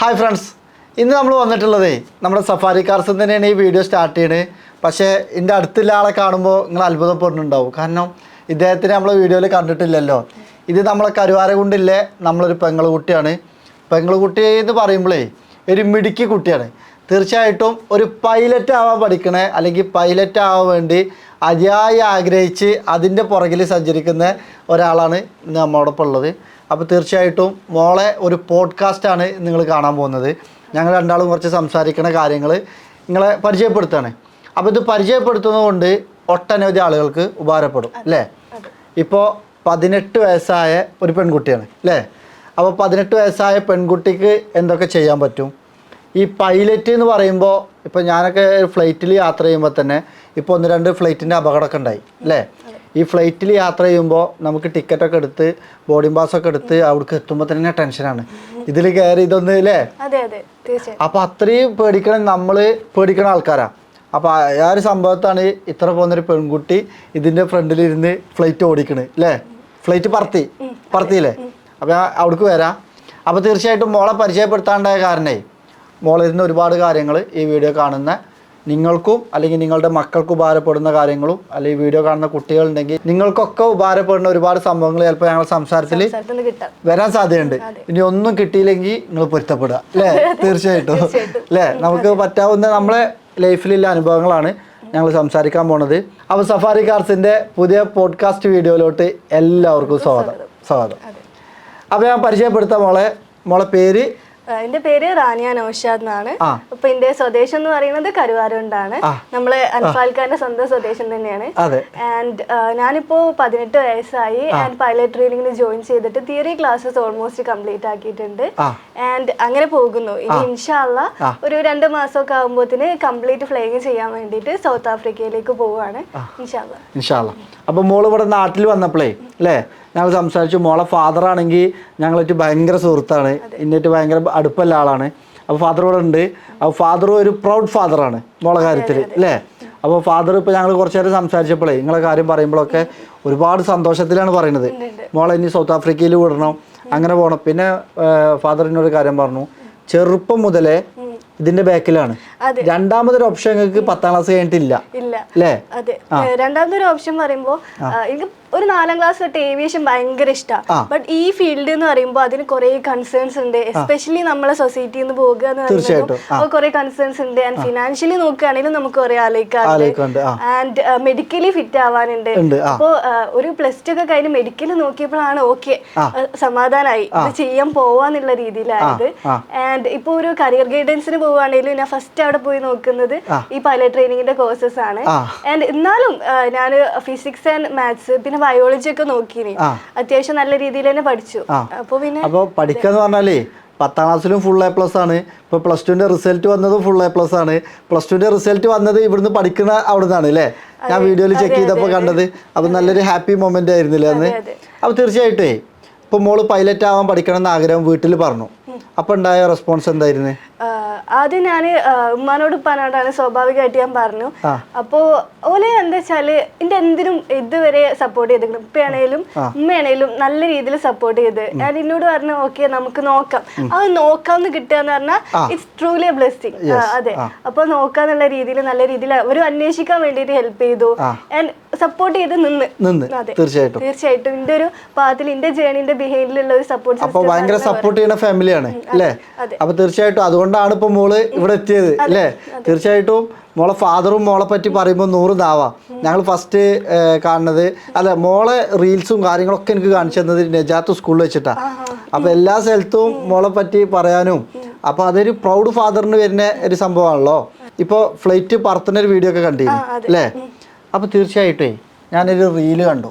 Hi friends ഇന്ന് നമ്മൾ വന്നിട്ടുള്ളതേ നമ്മുടെ സഫാരി കാർസിൽ തന്നെയാണ് ഈ വീഡിയോ സ്റ്റാർട്ട് ചെയ്യണത് പക്ഷേ എന്റെ അടുത്തുള്ള ആളെ കാണുമ്പോൾ നിങ്ങൾ അത്ഭുതപ്പെടുന്നുണ്ടാവും കാരണം ഇദ്ദേഹത്തിനെ നമ്മൾ വീഡിയോയിൽ കണ്ടിട്ടില്ലല്ലോ. ഇത് നമ്മളെ കരുവാരകുണ്ടില്ലേ നമ്മളൊരു പെങ്ങൾ കുട്ടിയാണ്. പെങ്ങൾ കുട്ടി എന്ന് പറയുമ്പോഴേ ഒരു മിടുക്കി കുട്ടിയാണ്. തീർച്ചയായിട്ടും ഒരു പൈലറ്റ് ആവാൻ പഠിക്കണേ അല്ലെങ്കിൽ പൈലറ്റ് ആവാൻ വേണ്ടി അതിയായി ആഗ്രഹിച്ച് അതിന്റെ പുറകിൽ സഞ്ചരിക്കുന്ന ഒരാളാണ് ഇന്ന് നമ്മോടൊപ്പം ഉള്ളത്. അപ്പോൾ തീർച്ചയായിട്ടും മോളെ ഒരു പോഡ്കാസ്റ്റാണ് നിങ്ങൾ കാണാൻ പോകുന്നത്. ഞങ്ങൾ രണ്ടാളും കുറച്ച് സംസാരിക്കുന്ന കാര്യങ്ങൾ നിങ്ങളെ പരിചയപ്പെടുത്തുകയാണ്. അപ്പോൾ ഇത് പരിചയപ്പെടുത്തുന്നത് കൊണ്ട് ഒട്ടനവധി ആളുകൾക്ക് ഉപകാരപ്പെടും അല്ലേ? ഇപ്പോൾ പതിനെട്ട് വയസ്സായ ഒരു പെൺകുട്ടിയാണ് അല്ലേ? അപ്പോൾ പതിനെട്ട് വയസ്സായ പെൺകുട്ടിക്ക് എന്തൊക്കെ ചെയ്യാൻ പറ്റും? ഈ പൈലറ്റ് എന്ന് പറയുമ്പോൾ ഇപ്പോൾ ഞാനൊക്കെ ഫ്ലൈറ്റിൽ യാത്ര ചെയ്യുമ്പോൾ തന്നെ ഇപ്പോൾ ഒന്ന് രണ്ട് ഫ്ലൈറ്റിന്റെ അപകടമൊക്കെ ഉണ്ടായി അല്ലേ? ഈ ഫ്ലൈറ്റിൽ യാത്ര ചെയ്യുമ്പോൾ നമുക്ക് ടിക്കറ്റൊക്കെ എടുത്ത് ബോർഡിംഗ് ഒക്കെ എടുത്ത് അവിടേക്ക് എത്തുമ്പോൾ തന്നെ ടെൻഷനാണ് ഇതിൽ കയറി ഇതൊന്നും ഇല്ലേ അപ്പോൾ അത്രയും പേടിക്കണം നമ്മൾ പേടിക്കണ ആൾക്കാരാണ് അപ്പോൾ ആ ഒരു സംഭവത്താണ് ഇത്ര പോകുന്നൊരു പെൺകുട്ടി ഇതിന്റെ ഫ്രണ്ടിലിരുന്ന് ഫ്ലൈറ്റ് ഓടിക്കണ് അല്ലേ ഫ്ലൈറ്റ് പറത്തി പറത്തിയില്ലേ? അപ്പോൾ അവിടേക്ക് വരാം. അപ്പോൾ തീർച്ചയായിട്ടും മോളെ പരിചയപ്പെടുത്താണ്ടായ കാരണേ മോളിരുന്ന് ഒരുപാട് കാര്യങ്ങൾ ഈ വീഡിയോ കാണുന്ന നിങ്ങൾക്കും അല്ലെങ്കിൽ നിങ്ങളുടെ മക്കൾക്ക് ഉപകാരപ്പെടുന്ന കാര്യങ്ങളും അല്ലെങ്കിൽ വീഡിയോ കാണുന്ന കുട്ടികളുണ്ടെങ്കിൽ നിങ്ങൾക്കൊക്കെ ഉപകാരപ്പെടുന്ന ഒരുപാട് സംഭവങ്ങൾ ചിലപ്പോൾ ഞങ്ങൾ സംസാരത്തിൽ വരാൻ സാധ്യതയുണ്ട്. ഇനി ഒന്നും കിട്ടിയില്ലെങ്കിൽ നിങ്ങൾ പൊരുത്തപ്പെടുക. അല്ലേ? തീർച്ചയായിട്ടും. അല്ലേ? നമുക്ക് പറ്റാവുന്ന നമ്മളെ ലൈഫിലുള്ള അനുഭവങ്ങളാണ് ഞങ്ങൾ സംസാരിക്കാൻ പോണത്. അപ്പോൾ സഫാരി കാർസിന്റെ പുതിയ പോഡ്കാസ്റ്റ് വീഡിയോയിലോട്ട് എല്ലാവർക്കും സ്വാഗതം. സ്വാഗതം. അപ്പോൾ ഞാൻ പരിചയപ്പെടുത്ത മോളെ. മോളെ പേര് എന്റെ പേര് റാനിയ നൌഷാദ് എന്നാണ്. അപ്പൊ എന്റെ സ്വദേശം എന്ന് പറയുന്നത് കരുവാരുണ്ടാണ് നമ്മളെ അൻഫാൽഖാന്റെ സ്വന്തം സ്വദേശം തന്നെയാണ്. ആൻഡ് ഞാനിപ്പോ പതിനെട്ട് വയസ്സായി. ആൻഡ് പൈലറ്റ് ട്രെയിനിങ്ങിന് ജോയിൻ ചെയ്തിട്ട് തിയറി ക്ലാസ്സസ് ഓൾമോസ്റ്റ് കംപ്ലീറ്റ് ആക്കിയിട്ടുണ്ട്. ആൻഡ് അങ്ങനെ പോകുന്നു. ഇനി ഇൻഷാല്ല. ഒരു രണ്ട് മാസമൊക്കെ ആകുമ്പോത്തിന് കംപ്ലീറ്റ് ഫ്ലൈയിങ് ചെയ്യാൻ വേണ്ടിയിട്ട് സൗത്ത് ആഫ്രിക്കയിലേക്ക് പോവുകയാണ് ഇൻഷാല്ല ഇൻഷാല്ല അപ്പോൾ മോൾ ഇവിടെ നാട്ടിൽ വന്നപ്പോഴേ അല്ലേ? ഞങ്ങൾ സംസാരിച്ചു. മോളെ ഫാദർ ആണെങ്കിൽ ഞങ്ങളായിട്ട് ഭയങ്കര സുഹൃത്താണ്. എന്നിട്ട് ഭയങ്കര അടുപ്പുള്ള ആളാണ്. അപ്പോൾ ഫാദർ ഇവിടെ ഉണ്ട്. അപ്പോൾ ഫാദർ ഒരു പ്രൗഡ് ഫാദറാണ് മോളെ കാര്യത്തിൽ അല്ലേ അപ്പോൾ ഫാദർ ഇപ്പോൾ ഞങ്ങൾ കുറച്ച് നേരം സംസാരിച്ചപ്പോഴേ നിങ്ങളെ കാര്യം പറയുമ്പോഴൊക്കെ ഒരുപാട് സന്തോഷത്തിലാണ് പറയുന്നത്. മോളെ ഇനി സൗത്ത് ആഫ്രിക്കയിൽ വിടണം അങ്ങനെ പോകണം പിന്നെ ഫാദറിനൊരു കാര്യം പറഞ്ഞു. ചെറുപ്പം മുതലേ ഇതിന്റെ ബാക്കിലാണ്. രണ്ടാമതൊരു ഓപ്ഷൻ പത്താം ക്ലാസ് കഴിഞ്ഞിട്ടില്ല. ഇല്ല. അല്ലേ ഒരു ഓപ്ഷൻ പറയുമ്പോ എനിക്ക് ഒരു നാലാം ക്ലാസ് തൊട്ട് ഏവിയേഷൻ ഭയങ്കര ഇഷ്ടമാണ് ബട്ട് ഈ ഫീൽഡ് എന്ന് പറയുമ്പോൾ അതിന് കുറെ കൺസേൺസ് ഉണ്ട്. എസ്പെഷ്യലി നമ്മളെ സൊസൈറ്റിയിൽ നിന്ന് പോകുക എന്ന്. പറയുമ്പോൾ കുറെ കൺസേൺസ് ഉണ്ട്. ആൻഡ് ഫിനാൻഷ്യലി നോക്കുകയാണെങ്കിലും നമുക്ക് കുറെ ആലോചിക്കാറുണ്ട് ആൻഡ് മെഡിക്കലി ഫിറ്റ് ആവാനുണ്ട്. അപ്പോ അപ്പോൾ ഒരു പ്ലസ് ടു ഒക്കെ കഴിഞ്ഞ് മെഡിക്കൽ നോക്കിയപ്പോഴാണ് ഓക്കെ സമാധാനമായി ഇത് ചെയ്യാൻ പോവാന്നുള്ള രീതിയിലായത്. ആൻഡ് ഇപ്പോൾ ഒരു കരിയർ ഗൈഡൻസിന് പോവുകയാണെങ്കിലും ഞാൻ ഫസ്റ്റ് അവിടെ പോയി നോക്കുന്നത് ഈ പൈലറ്റ് ട്രെയിനിങ്ങിന്റെ കോഴ്സസ് ആണ്. ആൻഡ് എന്നാലും ഞാൻ ഫിസിക്സ് ആൻഡ് മാത്സ് പിന്നെ ബയോളജി ഒക്കെ നോക്കിനി അത്യാവശ്യം നല്ല രീതിയിൽ തന്നെ പഠിച്ചു. അപ്പൊ പിന്നെ അപ്പൊ പഠിക്കാന്ന് പറഞ്ഞാലേ പത്താം ക്ലാസ്സിലും ഫുൾ എ പ്ലസ് ആണ്. ഇപ്പോൾ പ്ലസ് ടുവിന്റെ റിസൾട്ട് വന്നതും ഫുൾ എ പ്ലസ് ആണ്. പ്ലസ് ടുവിന്റെ റിസൾട്ട് വന്നത് ഇവിടുന്ന് പഠിക്കുന്ന അവിടെ നിന്നാണ് അല്ലേ ഞാൻ വീഡിയോയിൽ ചെക്ക് ചെയ്തപ്പോൾ കണ്ടത് അപ്പം നല്ലൊരു ഹാപ്പി മൊമെന്റ് ആയിരുന്നില്ലേ അന്ന്. അപ്പോൾ തീർച്ചയായിട്ടേ ഇപ്പോൾ മോൾ പൈലറ്റ് ആവാൻ പഠിക്കണം എന്ന് ആഗ്രഹം വീട്ടിൽ പറഞ്ഞു. അപ്പോൾ ഉണ്ടായ റെസ്പോൺസ് എന്തായിരുന്നു? ആദ്യം ഞാൻ ഉമ്മാനോട് ഉപ്പാനോടാണ് സ്വാഭാവികമായിട്ട് ഞാൻ പറഞ്ഞു. അപ്പോ ഓലെ എന്താ വെച്ചാൽ എന്റെ എന്തിനും ഇതുവരെ സപ്പോർട്ട് ചെയ്തിട്ടുണ്ട് ഉപ്പയാണേലും ഉമ്മയാണേലും നല്ല രീതിയിൽ സപ്പോർട്ട് ചെയ്ത്. ഞാൻ എന്നോട് പറഞ്ഞു ഓക്കെ നമുക്ക് നോക്കാം. അത് നോക്കാന്ന് എന്ന് കിട്ടുകയെന്ന് പറഞ്ഞാൽ ഇറ്റ്സ് ട്രൂലി എ ബ്ലെസ്സിങ് അതെ. അപ്പൊ നോക്കാന്നുള്ള രീതിയിൽ നല്ല രീതിയിൽ ഒരു അന്വേഷിക്കാൻ വേണ്ടിയിട്ട് ഹെൽപ്പ് ചെയ്തു. ആൻഡ് സപ്പോർട്ട് ചെയ്ത് നിന്ന്. നിന്ന്. തീർച്ചയായിട്ടും. തീർച്ചയായിട്ടും. എന്റെ ഒരു പാത്തിൽ എന്റെ ജേണിന്റെ ബിഹേവിയറിലുള്ള ഒരു സപ്പോർട്ട് ഭയങ്കര സപ്പോർട്ട് ചെയ്യുന്ന ഫാമിലിയാണ് അല്ലേ? അപ്പൊ തീർച്ചയായിട്ടും അതുകൊണ്ടാണ് ഇപ്പൊ മോൾ ഇവിടെ എത്തിയത് അല്ലേ? തീർച്ചയായിട്ടും മോളെ ഫാദറും മോളെ പറ്റി പറയുമ്പോൾ നൂറ് ദാവാ. ഞങ്ങൾ ഫസ്റ്റ് കാണുന്നത് അല്ല മോളെ റീൽസും കാര്യങ്ങളൊക്കെ എനിക്ക് കാണിച്ചു തന്നത് നജാത്ത് സ്കൂളിൽ വെച്ചിട്ടാ. അപ്പോൾ എല്ലാ സ്ഥലത്തും മോളെ പറ്റി പറയാനും. അപ്പോൾ അതൊരു പ്രൗഡ് ഫാദറിന് വരുന്ന ഒരു സംഭവമാണല്ലോ. ഇപ്പോൾ ഫ്ലൈറ്റ് പറത്തുന്ന ഒരു വീഡിയോ ഒക്കെ കണ്ടിരുന്നു അല്ലേ? അപ്പോൾ തീർച്ചയായിട്ടും ഞാനൊരു റീൽ കണ്ടു.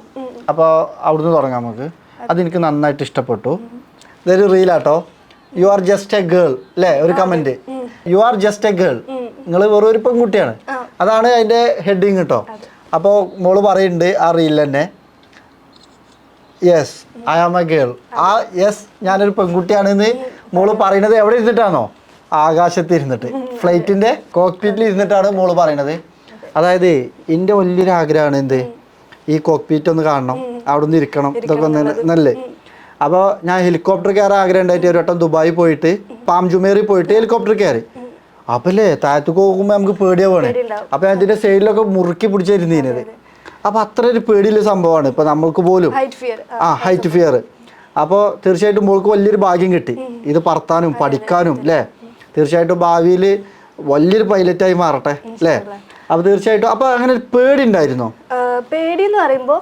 അപ്പോൾ അവിടുന്ന് തുടങ്ങാം നമുക്ക്. അതെനിക്ക് നന്നായിട്ട് ഇഷ്ടപ്പെട്ടു. ഇതൊരു റീലാട്ടോ you are just a girl അല്ലേ ഒരു comment you are just a girl നിങ്ങൾ വെറും ഒരു പെൺകുട്ടിയാണ്. അതാണ് അതിന്റെ ഹെഡിങ് കേട്ടോ അപ്പോൾ മോൾ പറയുന്നുണ്ട് ആ റീൽ തന്നെ yes I am a girl ആ യെസ് ഞാനൊരു പെൺകുട്ടിയാണെന്ന് മോൾ പറയുന്നത് എവിടെ ഇരുന്നിട്ടാണോ? ആകാശത്ത് ഇരുന്നിട്ട്. ഫ്ലൈറ്റിന്റെ കോക്പിറ്റിൽ ഇരുന്നിട്ടാണ് മോൾ പറയണത്. അതായത് എന്റെ വലിയൊരു ആഗ്രഹമാണ് എന്ത്? ഈ കോക്പിറ്റ് ഒന്ന് കാണണം. അവിടെ നിന്ന് ഇരിക്കണം. ഇതൊക്കെ ഒന്ന് നല്ലേ. അപ്പോൾ ഞാൻ ഹെലികോപ്റ്റർ കയറാൻ ആഗ്രഹം ഉണ്ടായിട്ട് ഒരു വട്ടം ദുബായി പോയിട്ട് പാം ജുമേറി പോയിട്ട് ഹെലികോപ്റ്റർ കയറി. അപ്പല്ലേ താഴത്തേക്ക് പോകുമ്പോൾ നമുക്ക് പേടിയാവാണ് പേടിയുണ്ടാവും. അപ്പോൾ അതിന്റെ സൈഡിലൊക്കെ മുറുക്കി പിടിച്ചിരുന്നീനത് അപ്പോൾ അത്ര ഒരു പേടിയുള്ള സംഭവമാണ്. ഇപ്പോൾ നമ്മൾക്ക് പോലും ആ ഹൈറ്റ് ഫിയർ അപ്പോൾ തീർച്ചയായിട്ടും മോൾക്ക് വലിയൊരു ഭാഗ്യം കിട്ടി. ഇത് പറത്താനും പഠിക്കാനും അല്ലേ തീർച്ചയായിട്ടും ഭാവിയിൽ വലിയൊരു പൈലറ്റായി മാറട്ടെ അല്ലേ അപ്പോൾ തീർച്ചയായിട്ടും അപ്പോൾ അങ്ങനെ പേടി ഉണ്ടായിരുന്നോ? പേടി എന്ന് പറയുമ്പോ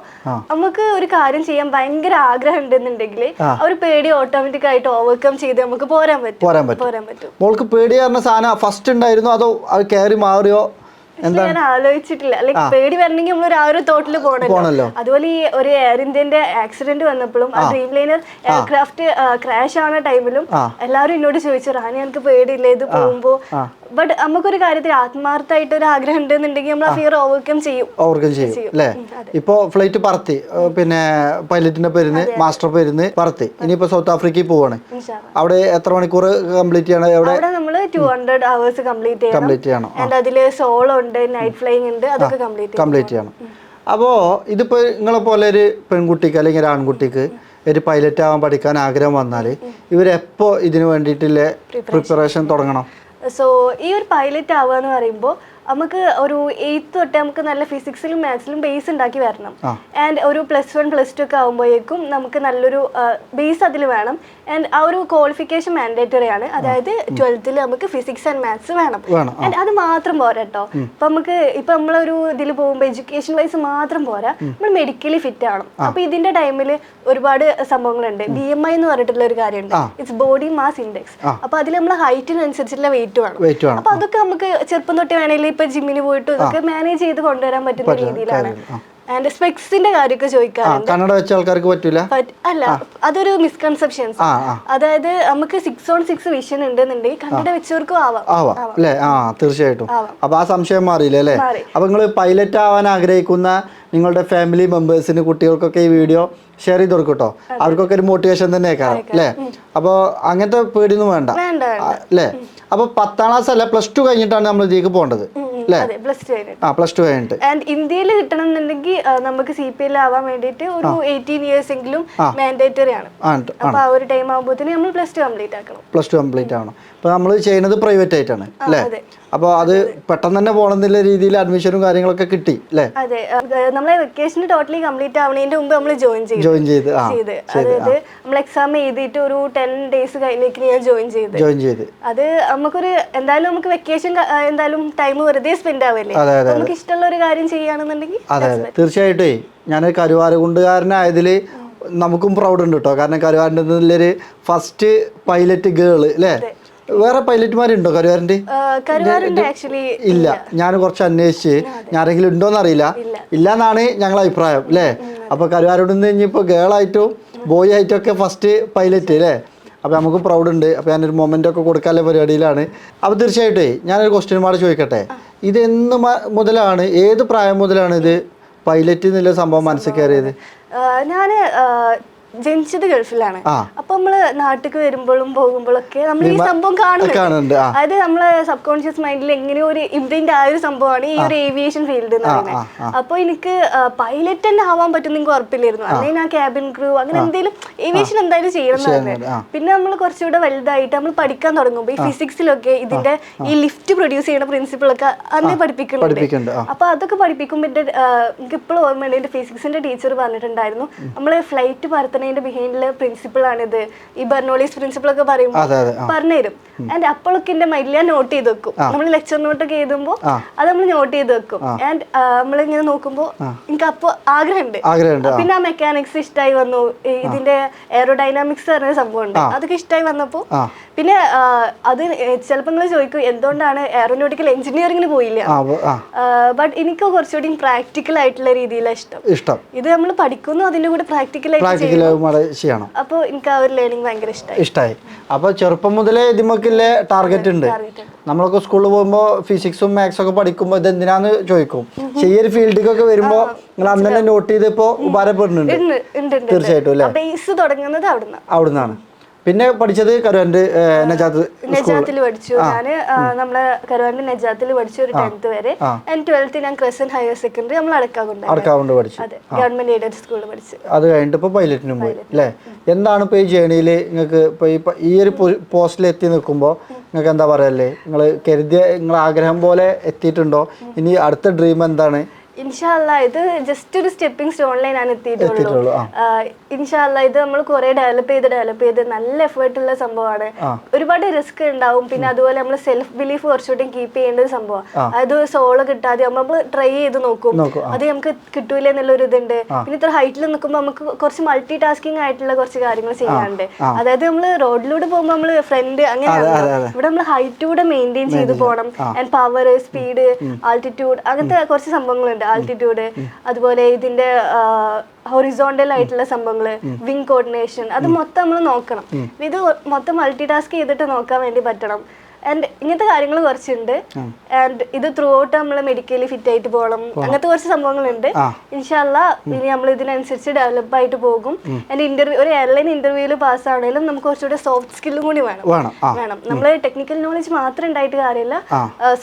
നമുക്ക് ഒരു കാര്യം ചെയ്യാൻ ഭയങ്കര ആഗ്രഹം ഉണ്ടെന്നുണ്ടെങ്കിൽ ആ. ഒരു പേടി ഓട്ടോമാറ്റിക് ആയിട്ട് ഓവർകം ചെയ്ത് നമുക്ക് പോരാൻ പറ്റും. പോരാൻ പറ്റും. പോരാൻ പറ്റും. മോൾക്ക് പേടി പറഞ്ഞ സാധനം ഫസ്റ്റ് ഉണ്ടായിരുന്നു അതോ അത് കയറി മാറിയോ? ഞാൻ ആലോചിച്ചിട്ടില്ല. ലൈക് പേടി വരണമെങ്കിൽ നമ്മൾ ആ ഒരു തോട്ടിൽ. പോകണല്ലോ അതുപോലെ ഈ ഒരു എയർ ഇന്ത്യന്റെ ആക്സിഡന്റ് വന്നപ്പോഴും ആ ഡ്രീം ലൈനർ എയർക്രാഫ്റ്റ് ക്രാഷ് ആവുന്ന ടൈമിലും. എല്ലാവരും എന്നോട് ചോദിച്ചു റാണി എനിക്ക് പേടിയില്ല ഇത് പോകുമ്പോ ബട്ട് നമുക്കൊരു കാര്യത്തിൽ ആത്മാർത്ഥമായിട്ട് ഒരു ആഗ്രഹം ഉണ്ടെന്നുണ്ടെങ്കിൽ നമ്മൾ ആ ഫിയർ ഓവർകം ചെയ്യും. ഓവർകം ചെയ്യും അല്ലേ? ഇപ്പോ ഫ്ലൈറ്റ് പറത്തി പിന്നെ പൈലറ്റിന്റെ പേരുന്ന് മാസ്റ്റർ പേരുന്ന് പറത്തി. ഇനിയിപ്പോ സൗത്ത് ആഫ്രിക്കയിൽ പോവാണ്. അവിടെ എത്ര മണിക്കൂർ കംപ്ലീറ്റ് ചെയ്യണം? അവിടെ നമ്മൾ ടു ഹൺഡ്രഡ് അവേഴ്സ് കംപ്ലീറ്റ് ചെയ്യണം. കംപ്ലീറ്റ് ചെയ്യണം. ആൻഡ് അതിൽ സോളോ ഉണ്ട് നൈറ്റ് ഫ്ലൈയിങ് ഉണ്ട് അതൊക്കെ കംപ്ലീറ്റ് കംപ്ലീറ്റ് ചെയ്യണം. അപ്പോൾ ഇതിപ്പോ നിങ്ങളെ പോലെ ഒരു പെൺകുട്ടിക്ക് അല്ലെങ്കിൽ ഒരു ആൺകുട്ടിക്ക് ഒരു പൈലറ്റ് ആവാൻ പഠിക്കാൻ ആഗ്രഹം വന്നാൽ ഇവരെപ്പോൾ ഇതിനു വേണ്ടിയിട്ടുള്ള പ്രിപ്പറേഷൻ തുടങ്ങണം? സോ ഈ ഒരു പൈലറ്റ് ആവുക എന്ന് പറയുമ്പോൾ നമുക്ക് ഒരു എയ്ത്ത് തൊട്ട് നമുക്ക് നല്ല ഫിസിക്സിലും മാത്സിലും ബേസ് ഉണ്ടാക്കി വരണം. ആൻഡ് ഒരു പ്ലസ് വൺ പ്ലസ് ടു ഒക്കെ ആകുമ്പോഴേക്കും നമുക്ക് നല്ലൊരു ബേസ് അതിൽ വേണം. ആൻഡ് ആ ഒരു ക്വാളിഫിക്കേഷൻ മാൻഡേറ്ററി ആണ്. അതായത് ട്വൽത്തിൽ നമുക്ക് ഫിസിക്സ് ആൻഡ് മാത്സ് വേണം. ആൻഡ് അത് മാത്രം പോരാ കേട്ടോ ഇപ്പൊ നമുക്ക് ഇപ്പൊ നമ്മളൊരു ഇതിൽ പോകുമ്പോൾ എഡ്യൂക്കേഷൻ വൈസ് മാത്രം പോരാ. നമ്മൾ മെഡിക്കലി ഫിറ്റ് ആണ് അപ്പൊ ഇതിന്റെ ടൈമിൽ ഒരുപാട് സംഭവങ്ങളുണ്ട്. ബി എം ഐ എന്ന് പറഞ്ഞിട്ടുള്ള ഒരു കാര്യമുണ്ട്. ഇറ്റ്സ് ബോഡി മാസ് ഇൻഡെക്സ് അപ്പൊ അതിൽ നമ്മൾ ഹൈറ്റിനനുസരിച്ചുള്ള വെയിറ്റ് വേണം. അപ്പൊ അതൊക്കെ നമുക്ക് ചെറുപ്പം തൊട്ട് വേണമെങ്കിൽ ഇപ്പൊ ജിമ്മിന് പോയിട്ട് ഇതൊക്കെ മാനേജ് ചെയ്ത് കൊണ്ടുവരാൻ പറ്റുന്ന രീതിയിലാണ്. ആൻഡ് സ്പെക്സിന്റെ കാര്യമൊക്കെ ചോദിക്കാറുണ്ട്. കന്നഡ വെച്ച ആൾക്കാർക്ക് പറ്റൂല? അല്ല അതൊരു മിസ്കൺസെപ്ഷൻസ് അതായത് നമുക്ക് സിക്സ് ഓൺ സിക്സ് വിഷൻ ഉണ്ടെന്നുണ്ടെങ്കിൽ കണ്ണട വെച്ചവർക്കും ആവാം. ആവാം അല്ലേ? ആ തീർച്ചയായിട്ടും. അപ്പൊ ആ സംശയം മാറിയില്ലേ അല്ലേ? അപ്പൊ നിങ്ങൾ പൈലറ്റ് ആവാൻ ആഗ്രഹിക്കുന്ന നിങ്ങളുടെ ഫാമിലി മെമ്പേഴ്സിന് കുട്ടികൾക്കൊക്കെ ഈ വീഡിയോ ഷെയർ ചെയ്ത് കൊടുക്കും കേട്ടോ അവർക്കൊക്കെ ഒരു മോട്ടിവേഷൻ തന്നെ ആക്കാം അല്ലേ? അപ്പോൾ അങ്ങനത്തെ പേടിയൊന്നും വേണ്ട. അല്ലേ? അപ്പോൾ പത്താം ക്ലാസ് അല്ല പ്ലസ് ടു കഴിഞ്ഞിട്ടാണ് നമ്മൾ ഇതിലേക്ക് പോകേണ്ടത്. ആ പ്ലസ് ടു കഴിഞ്ഞിട്ട്. ആൻഡ് ഇന്ത്യയിൽ കിട്ടണം എന്നുണ്ടെങ്കിൽ നമുക്ക് സി പി എൽ ആവാൻ വേണ്ടിയിട്ട് ഒരു എയ്റ്റീൻ ഇയേഴ്സ് എങ്കിലും മാൻഡേറ്ററി ആണ്. അപ്പൊ ആ ഒരു ടൈം ആകുമ്പോഴത്തേന് നമ്മൾ പ്ലസ് ടു കംപ്ലീറ്റ് ആക്കണം. പ്ലസ് ടു കംപ്ലീറ്റ് ആവണം. അപ്പോൾ നമ്മൾ ചെയ്യുന്നത് പ്രൈവറ്റ് ആയിട്ടാണ് അല്ലേ. അപ്പോൾ അത്. പെട്ടെന്ന് തന്നെ പോകണമെന്നുള്ള രീതിയിൽ അഡ്മിഷനും കാര്യങ്ങളൊക്കെ കിട്ടി അല്ലേ അതെ. നമ്മളെ വെക്കേഷൻ ടോട്ടലി കംപ്ലീറ്റ് ആവണതിന്റെ മുമ്പ് നമ്മൾ ജോയിൻ ചെയ്തു. ജോയിൻ ചെയ്ത് അതായത് നമ്മൾ എക്സാം എഴുതിയിട്ട് ഒരു ടെൻ ഡേയ്സ് കഴിഞ്ഞേക്ക് ഞാൻ ജോയിൻ ചെയ്ത്. ജോയിൻ ചെയ്ത്. അത് നമുക്കൊരു എന്തായാലും നമുക്ക് വെക്കേഷൻ എന്തായാലും ടൈം വെറുതെ സ്പെൻഡ് ആവില്ലേ? നമുക്ക് ഇഷ്ടമുള്ള ഒരു കാര്യം ചെയ്യുകയാണെന്നുണ്ടെങ്കിൽ അതെ അതെ. തീർച്ചയായിട്ടേ. ഞാനൊരു കരുവാരകുണ്ടുകാരനായതിൽ നമുക്കും പ്രൗഡ് ഉണ്ട് കേട്ടോ കാരണം കരുവാരന്റെ നല്ലൊരു ഫസ്റ്റ് പൈലറ്റ് ഗേൾ അല്ലേ വേറെ പൈലറ്റ്മാരുണ്ടോ കരുവാരന്റെ? ഇല്ല. ഞാൻ കുറച്ച് അന്വേഷിച്ച് ഞാരെങ്കിലും ഉണ്ടോന്ന് അറിയില്ല ഇല്ല. എന്നാണ് ഞങ്ങളെ അഭിപ്രായം അല്ലേ അപ്പോൾ കരുവാരോട് നിന്ന് ഗേൾ ഗേളായിട്ടും ബോയ് ആയിട്ടും ഒക്കെ ഫസ്റ്റ് പൈലറ്റ് അല്ലേ അപ്പോൾ നമുക്ക് പ്രൗഡ് ഉണ്ട്. അപ്പോൾ ഞാനൊരു മൊമെന്റ് ഒക്കെ കൊടുക്കാനുള്ള പരിപാടിയിലാണ്. അപ്പോൾ തീർച്ചയായിട്ടും ഞാനൊരു ക്വസ്റ്റ്യൻ മാറി ചോദിക്കട്ടെ? ഇത് എന്ന് മുതലാണ് ഏത് പ്രായം മുതലാണ് ഇത്? പൈലറ്റ് എന്നുള്ള സംഭവം മനസ്സിൽ കയറിയത്? ഞാൻ ജനിച്ചത് ഗൾഫിലാണ്. അപ്പൊ നമ്മൾ നാട്ടിലേക്ക് വരുമ്പോഴും പോകുമ്പോഴൊക്കെ നമ്മൾ ഈ സംഭവം കാണുന്നുണ്ട്. അതായത് നമ്മളെ സബ് കോൺഷ്യസ് മൈൻഡിൽ എങ്ങനെയോ ഒരു ഇംപ്രിന്റ് ആയ ഒരു സംഭവമാണ് ഈ ഒരു ഏവിയേഷൻ ഫീൽഡ് എന്ന് പറയുന്നത്. അപ്പൊ എനിക്ക് പൈലറ്റ് തന്നെ ആവാൻ പറ്റുന്ന നിങ്ങൾക്ക് ഉറപ്പില്ലായിരുന്നു. അല്ലെങ്കിൽ ആ ക്യാബിൻ ക്രൂ അങ്ങനെ എന്തെങ്കിലും ഏവിയേഷൻ എന്തായാലും ചെയ്യണം എന്ന് പിന്നെ നമ്മൾ കുറച്ചുകൂടെ വലുതായിട്ട് നമ്മൾ പഠിക്കാൻ തുടങ്ങുമ്പോൾ ഈ ഫിസിക്സിലൊക്കെ ഇതിന്റെ ഈ ലിഫ്റ്റ് പ്രൊഡ്യൂസ് ചെയ്യുന്ന പ്രിൻസിപ്പിൾ ഒക്കെ അന്നേ പഠിപ്പിക്കുന്നുണ്ട്. അപ്പൊ അതൊക്കെ പഠിപ്പിക്കുമ്പോൾ എനിക്ക് ഇപ്പോഴും ഓർമ്മയുണ്ട്. എന്റെ ഫിസിക്സിന്റെ ടീച്ചർ പറഞ്ഞിട്ടുണ്ടായിരുന്നു. നമ്മൾ ഫ്ലൈറ്റ് പറത്തണതിന്റെ ബിഹൈൻഡിൽ പ്രിൻസിപ്പിൾ ആണിത്. ഈ ബെർണോളിസ് പ്രിൻസിപ്പിൾ ഒക്കെ പറയുമ്പോൾ പറഞ്ഞുതരും. ആൻഡ് അപ്പോഴൊക്കെ എന്റെ മൈൻഡിൽ ഞാൻ നോട്ട് ചെയ്ത് വെക്കും. നമ്മൾ ലെക്ചർ നോട്ടൊക്കെ എഴുതുമ്പോൾ അത് നമ്മൾ നോട്ട് ചെയ്ത് വെക്കും. ആൻഡ് നമ്മൾ ഇങ്ങനെ നോക്കുമ്പോൾ എനിക്ക് അപ്പോൾ ആഗ്രഹമുണ്ട്. പിന്നെ ആ മെക്കാനിക്സ് ഇഷ്ടമായി വന്നു. ഇതിന്റെ എയറോഡൈനാമിക്സ് പറഞ്ഞ സംഭവം ഉണ്ട് അതൊക്കെ ഇഷ്ടമായി വന്നപ്പോൾ പിന്നെ അത് ചിലപ്പോൾ നിങ്ങൾ ചോദിക്കും എന്തുകൊണ്ടാണ് എയറോനോട്ടിക്കൽ എഞ്ചിനീയറിംഗിന് പോയില്ല? ബട്ട് എനിക്ക് കുറച്ചുകൂടി പ്രാക്ടിക്കൽ ആയിട്ടുള്ള രീതിയിലാണ് ഇഷ്ടം. ഇഷ്ടം. ഇത് നമ്മൾ പഠിക്കുന്നു അതിന്റെ കൂടെ പ്രാക്ടിക്കലായിട്ട് ചെയ്യും ചെയ്യണം അപ്പോൾ എനിക്ക് ആ ഒരു ലേണിംഗ് ഭയങ്കര ഇഷ്ടമായി ഇഷ്ടമായി അപ്പോൾ ചെറുപ്പം മുതലേ ഇതിമക്കില്ലേ ടാർഗറ്റ് ഉണ്ട്. നമ്മളൊക്കെ സ്കൂളിൽ പോകുമ്പോൾ ഫിസിക്സും മാത്സും ഒക്കെ പഠിക്കുമ്പോൾ ഇത് എന്തിനാന്ന് ചോദിക്കും പക്ഷേ ഈ ഒരു ഫീൽഡിലേക്കൊക്കെ വരുമ്പോൾ നിങ്ങൾ അന്നെ നോട്ട് നോട്ട് ചെയ്തിപ്പോൾ ഉപകാരപ്പെടുന്നുണ്ട്. തീർച്ചയായിട്ടും അല്ലേ? ബേസ് തുടങ്ങുന്നത് അവിടുന്ന്. അവിടുന്നാണ്. പിന്നെ പഠിച്ചത് കരുവാന്റെ നജാത്ത് നജാത്തിൽ പഠിച്ചു. ഞാൻ നമ്മളെ കരുവാന്റെ നജാത്തിൽ പഠിച്ചു ഒരു ടെൻത്ത് വരെ ആൻഡ് ട്വൽത്ത് ഞാൻ ക്രസൻ ഹയർ സെക്കൻഡറി നമ്മൾ അടക്കാവുണ്ട് അടക്കാവുണ്ട് പഠിച്ചു. അതെ ഗവൺമെന്റ് എയ്ഡഡ് സ്കൂളിൽ പഠിച്ചു. അത് കഴിഞ്ഞിട്ട് ഇപ്പോൾ പൈലറ്റിനും പോയി അല്ലേ? എന്താണ് ഇപ്പോൾ ഈ ജേണിയിൽ നിങ്ങൾക്ക് ഇപ്പോൾ ഈ ഈ ഒരു പോസ്റ്റിൽ എത്തി നിൽക്കുമ്പോൾ നിങ്ങൾക്ക് എന്താ പറയല്ലേ നിങ്ങൾ കരുതിയ നിങ്ങൾ ആഗ്രഹം പോലെ എത്തിയിട്ടുണ്ടോ? ഇനി അടുത്ത ഡ്രീം എന്താണ്? ഇൻഷാല്ല ഇത് ജസ്റ്റ് ഒരു സ്റ്റെപ്പിംഗ് സ്റ്റോൺ ലൈൻ എത്തിയിട്ടുള്ളൂ. ഇൻഷാല്ല ഇത് നമ്മൾ കുറെ ഡെവലപ്പ് ചെയ്ത് ഡെവലപ്പ് ചെയ്ത് നല്ല എഫേർട്ട് ഉള്ള സംഭവമാണ്. ഒരുപാട് റിസ്ക് ഉണ്ടാവും പിന്നെ അതുപോലെ നമ്മൾ സെൽഫ് ബിലീഫ് കുറച്ചുകൂടി കീപ്പ് ചെയ്യേണ്ട ഒരു സംഭവമാണ് അത് സോൾ കിട്ടാതെ നമ്മൾ ട്രൈ ചെയ്ത് നോക്കും. നോക്കും, അത് നമുക്ക് കിട്ടൂല എന്നുള്ള ഒരു ഇതുണ്ട് പിന്നെ ഇത്ര ഹൈറ്റിൽ നിൽക്കുമ്പോൾ നമുക്ക് കുറച്ച് മൾട്ടി ടാസ്കിങ് ആയിട്ടുള്ള കുറച്ച് കാര്യങ്ങൾ ചെയ്യാനുണ്ട്. അതായത് നമ്മൾ റോഡിലൂടെ പോകുമ്പോൾ നമ്മൾ ഫ്രണ്ട് അങ്ങനെ ഇവിടെ നമ്മൾ ഹൈറ്റ് കൂടെ മെയിന്റെയിൻ ചെയ്ത് പോകണം ആൻഡ് പവർ സ്പീഡ് ആൾട്ടിറ്റ്യൂഡ് അങ്ങനത്തെ കുറച്ച് സംഭവങ്ങളുണ്ട്. ആൾട്ടിറ്റ്യൂഡ് അതുപോലെ ഇതിന്റെ ഹൊറിസോണ്ടൽ ആയിട്ടുള്ള സംഭവങ്ങൾ വിങ് കോർഡിനേഷൻ അത് മൊത്തം നമ്മൾ നോക്കണം. ഇത് മൊത്തം മൾട്ടി ടാസ്ക് ചെയ്തിട്ട് നോക്കാൻ വേണ്ടി പറ്റണം. ആൻഡ് ഇങ്ങനത്തെ കാര്യങ്ങൾ കുറച്ചുണ്ട്. ആൻഡ് ഇത് ത്രൂ ഔട്ട് നമ്മൾ മെഡിക്കലി ഫിറ്റ് ആയിട്ട് പോകണം അങ്ങനത്തെ കുറച്ച് സംഭവങ്ങളുണ്ട്. ഇൻഷാല്ല ഇനി നമ്മൾ ഇതിനനുസരിച്ച് ഡെവലപ്പ് ആയിട്ട് പോകും. ആൻഡ് ഇന്റർവ്യൂ ഒരു എയർലൈൻ ഇന്റർവ്യൂവിൽ പാസ് ആണെങ്കിലും നമുക്ക് കുറച്ചുകൂടെ സോഫ്റ്റ് സ്കില്ലും കൂടി വേണം. വേണം. നമ്മൾ ടെക്നിക്കൽ നോളജ് മാത്രം ഉണ്ടായിട്ട് കാര്യമില്ല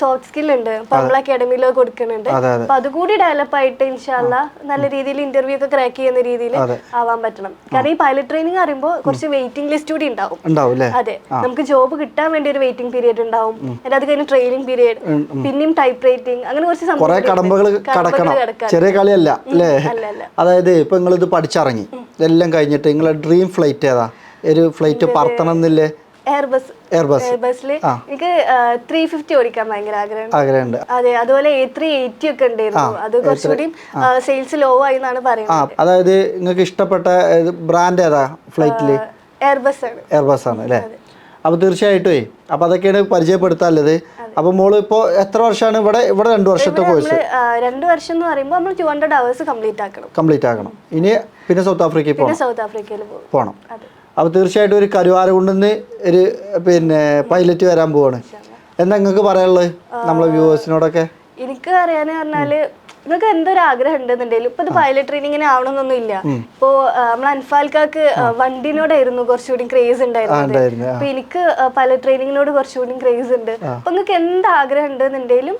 സോഫ്റ്റ് സ്കിൽ ഉണ്ട്. ഇപ്പൊ നമ്മൾ അക്കാഡമിയിലോ കൊടുക്കുന്നുണ്ട്. അപ്പൊ അതുകൂടി ഡെവലപ്പ് ആയിട്ട് ഇൻഷാല്ല നല്ല രീതിയിൽ ഇന്റർവ്യൂ ഒക്കെ ക്രാക്ക് ചെയ്യുന്ന രീതിയിൽ ആവാൻ പറ്റണം. കാരണം ഈ പൈലറ്റ് ട്രെയിനിങ് അറിയുമ്പോൾ കുറച്ച് വെയിറ്റിംഗ് ലിസ്റ്റ് കൂടി ഉണ്ടാവും അതെ. നമുക്ക് ജോബ് കിട്ടാൻ വേണ്ടി ഒരു വെയിറ്റിംഗ് പീരിയഡ് ഉണ്ടാവും. എന്നിട്ട് അത് കഴിഞ്ഞ് ട്രെയിനിങ് പീരീഡ് പിന്നെയും ടൈപ്പ് റൈറ്റിംഗ് അങ്ങനെ കുറച്ച് കുറെ. കടമ്പകൾ കടക്കണം. ചെറിയ കളിയല്ല അല്ലേ? അതായത് ഇപ്പൊ നിങ്ങൾ ഇത് പഠിച്ചിറങ്ങി ഇതെല്ലാം കഴിഞ്ഞിട്ട് നിങ്ങളെ ഡ്രീം ഫ്ലൈറ്റ് ഏതാ? ഒരു ഫ്ലൈറ്റ് പറത്തണം എന്നില്ലേ എയർബസ് എയർബസ് എയർബസിൽ എനിക്ക് ത്രീ ഫിഫ്റ്റി ഓടിക്കാൻ ഭയങ്കര ആഗ്രഹം. ആഗ്രഹമുണ്ട്. അതെ അതുപോലെ എ ത്രീ എയ്റ്റി ഒക്കെ ഉണ്ടായിരുന്നു. അത് കുറച്ചുകൂടി സെയിൽസ് ലോ ആയി എന്നാണ് പറയുന്നത്. അതായത് നിങ്ങൾക്ക് ഇഷ്ടപ്പെട്ട ബ്രാൻഡ് ഏതാ ഫ്ലൈറ്റിൽ എയർബസ് ആണ്. എയർബസ് ആണ് അല്ലേ? അപ്പോൾ തീർച്ചയായിട്ടും അപ്പോൾ അതൊക്കെയാണ് പരിചയപ്പെടുത്താനുള്ളത്. അപ്പോൾ മോൾ ഇപ്പോൾ എത്ര വർഷമാണ്? ഇവിടെ ഇവിടെ രണ്ട് വർഷത്തെ കോഴ്സ്. രണ്ടു വർഷം എന്ന് പറയുമ്പോൾ നമ്മൾ ടു ഹൺഡ്രഡ് അവേഴ്സ് കംപ്ലീറ്റ് ആക്കണം. കംപ്ലീറ്റ് ആക്കണം. ഇനി പിന്നെ സൗത്ത് ആഫ്രിക്കയിൽ പോകണം സൗത്ത് ആഫ്രിക്കയിൽ പോകും പോകണം അപ്പോൾ തീർച്ചയായിട്ടും ഒരു കരുവാരകുണ്ടെന്ന് ഒരു പിന്നെ പൈലറ്റ് വരാൻ പോവാണ്. എന്താ നിങ്ങൾക്ക് പറയാനുള്ളത്? നമ്മളെ വ്യൂവേഴ്സിനോടൊക്കെ? എനിക്ക് അറിയാന്ന് പറഞ്ഞാൽ നിങ്ങൾക്ക് എന്തൊരു ആഗ്രഹം ഉണ്ടെന്നുണ്ടെങ്കിലും ഇപ്പൊ ഇത് പൈലറ്റ് ട്രെയിനിങ്ങിന് ആവണമെന്നൊന്നും ഇല്ല. ഇപ്പോ നമ്മൾ അൻഫാൽക്കാക്ക് വണ്ടിനോടായിരുന്നു കുറച്ചുകൂടി ക്രേസ് ഉണ്ടായിരുന്നത്. ഉണ്ടായിരുന്നു അപ്പൊ എനിക്ക് പൈലറ്റ് ട്രെയിനിങ്ങിനോട് കുറച്ചുകൂടി ക്രേസ് ഉണ്ട്. അപ്പൊ നിങ്ങൾക്ക് എന്ത് ആഗ്രഹം ഉണ്ടെന്നുണ്ടെങ്കിലും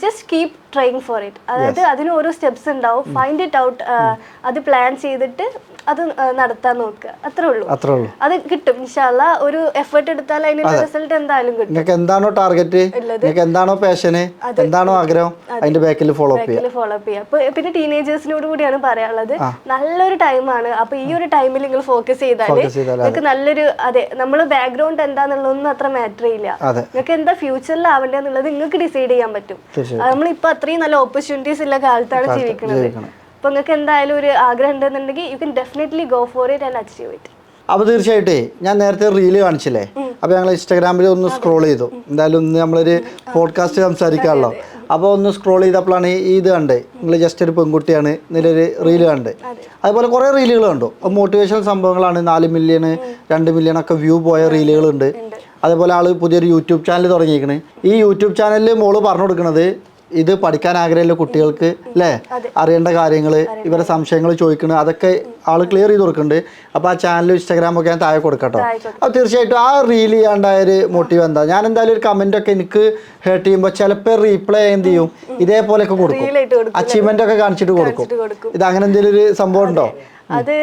just keep trying for it അതായത് അതിന് ഓരോ സ്റ്റെപ്സ് ഉണ്ടാവും. ഫൈൻഡ് ഇറ്റ് ഔട്ട് അത് പ്ലാൻ ചെയ്തിട്ട് അത് നടത്താൻ നോക്കുക. അത്രേ ഉള്ളൂ. അത്രേ ഉള്ളൂ. അത് കിട്ടും. ഇൻഷാല്ല ഒരു എഫേർട്ട് എടുത്താൽ അതിനുള്ള റിസൾട്ട് എന്തായാലും കിട്ടും. നിങ്ങൾക്ക് എന്താണോ ടാർഗറ്റ് നിങ്ങൾക്ക് എന്താണോ പാഷന് എന്താണോ ആഗ്രഹം? അതിന്റെ ബാക്കിൽ ഫോളോ അപ്പ് ചെയ്യുക ഫോളോ അപ്പ് ചെയ്യുക അപ്പൊ പിന്നെ ടീനേജേഴ്സിനോട് കൂടിയാണ് പറയാനുള്ളത്. നല്ലൊരു ടൈമാണ് അപ്പൊ ഈ ഒരു ടൈമിൽ നിങ്ങൾ ഫോക്കസ് ചെയ്താൽ നിങ്ങൾക്ക് നല്ലൊരു അതെ നമ്മൾ ബാക്ക്ഗ്രൗണ്ട് എന്താന്നുള്ളതൊന്നും അത്ര മാറ്റർ ചെയ്യില്ല നിങ്ങൾക്ക് എന്താ ഫ്യൂച്ചറിൽ ആവണ്ടെന്നുള്ളത് നിങ്ങൾക്ക് ഡിസൈഡ് ചെയ്യാൻ പറ്റും. നമ്മളിപ്പോ അത്രയും നല്ല ഓപ്പർച്യൂണിറ്റീസ് ഉള്ള കാലത്താണ് ജീവിക്കുന്നത്. ജീവിക്കണം. അപ്പൊ നിങ്ങൾക്ക് എന്തായാലും ഒരു ആഗ്രഹം ഉണ്ടെന്നുണ്ടെങ്കിൽ you can definitely go for it and achieve it അപ്പോൾ തീർച്ചയായിട്ടേ ഞാൻ നേരത്തെ റീൽ കാണിച്ചില്ലേ? അപ്പോൾ ഞങ്ങൾ ഇൻസ്റ്റാഗ്രാമിൽ ഒന്ന് സ്ക്രോൾ ചെയ്തു. എന്തായാലും ഇന്ന് നമ്മളൊരു പോഡ്കാസ്റ്റ് സംസാരിക്കാമല്ലോ. അപ്പോൾ ഒന്ന് സ്ക്രോൾ ചെയ്തപ്പോഴാണ് ഈ ഇത് കണ്ട്. നിങ്ങൾ ജസ്റ്റ് ഒരു പെൺകുട്ടിയാണ് ഇതിലൊരു റീൽ കണ്ട്. അതുപോലെ കുറേ റീലുകൾ കണ്ടു. അപ്പോൾ മോട്ടിവേഷണൽ സംഭവങ്ങളാണ് നാല് മില്യൺ രണ്ട് മില്യൺ ഒക്കെ വ്യൂ പോയ റീലുകളുണ്ട് അതേപോലെ ആൾ പുതിയൊരു യൂട്യൂബ് ചാനൽ തുടങ്ങിയിരിക്കണ്. ഈ യൂട്യൂബ് ചാനലിൽ മോൾ പറഞ്ഞു കൊടുക്കുന്നത് ഇത് പഠിക്കാൻ ആഗ്രഹമുള്ള കുട്ടികൾക്ക് അല്ലേ അറിയേണ്ട കാര്യങ്ങൾ ഇവരെ സംശയങ്ങൾ ചോദിക്കുന്നത് അതൊക്കെ ആൾ ക്ലിയർ ചെയ്ത് കൊടുക്കുന്നുണ്ട് അപ്പോൾ ആ ചാനലും ഇൻസ്റ്റാഗ്രാം ഒക്കെ ഞാൻ താഴെ കൊടുക്കട്ടോ അപ്പോൾ തീർച്ചയായിട്ടും ആ റീൽ ചെയ്യാണ്ടായ ഒരു മോട്ടീവ് എന്താ? ഞാൻ എന്തായാലും ഒരു കമന്റ് ഒക്കെ എനിക്ക് ഹേർട്ട് ചെയ്യുമ്പോൾ ചിലപ്പോൾ റീപ്ലൈ എന്ത് ചെയ്യും? ഇതേപോലെയൊക്കെ കൊടുക്കും. അച്ചീവ്മെന്റ് ഒക്കെ കാണിച്ചിട്ട് കൊടുക്കും. ഇത് അങ്ങനെ എന്തെങ്കിലും ഒരു സംഭവം ഉണ്ടോ? അത്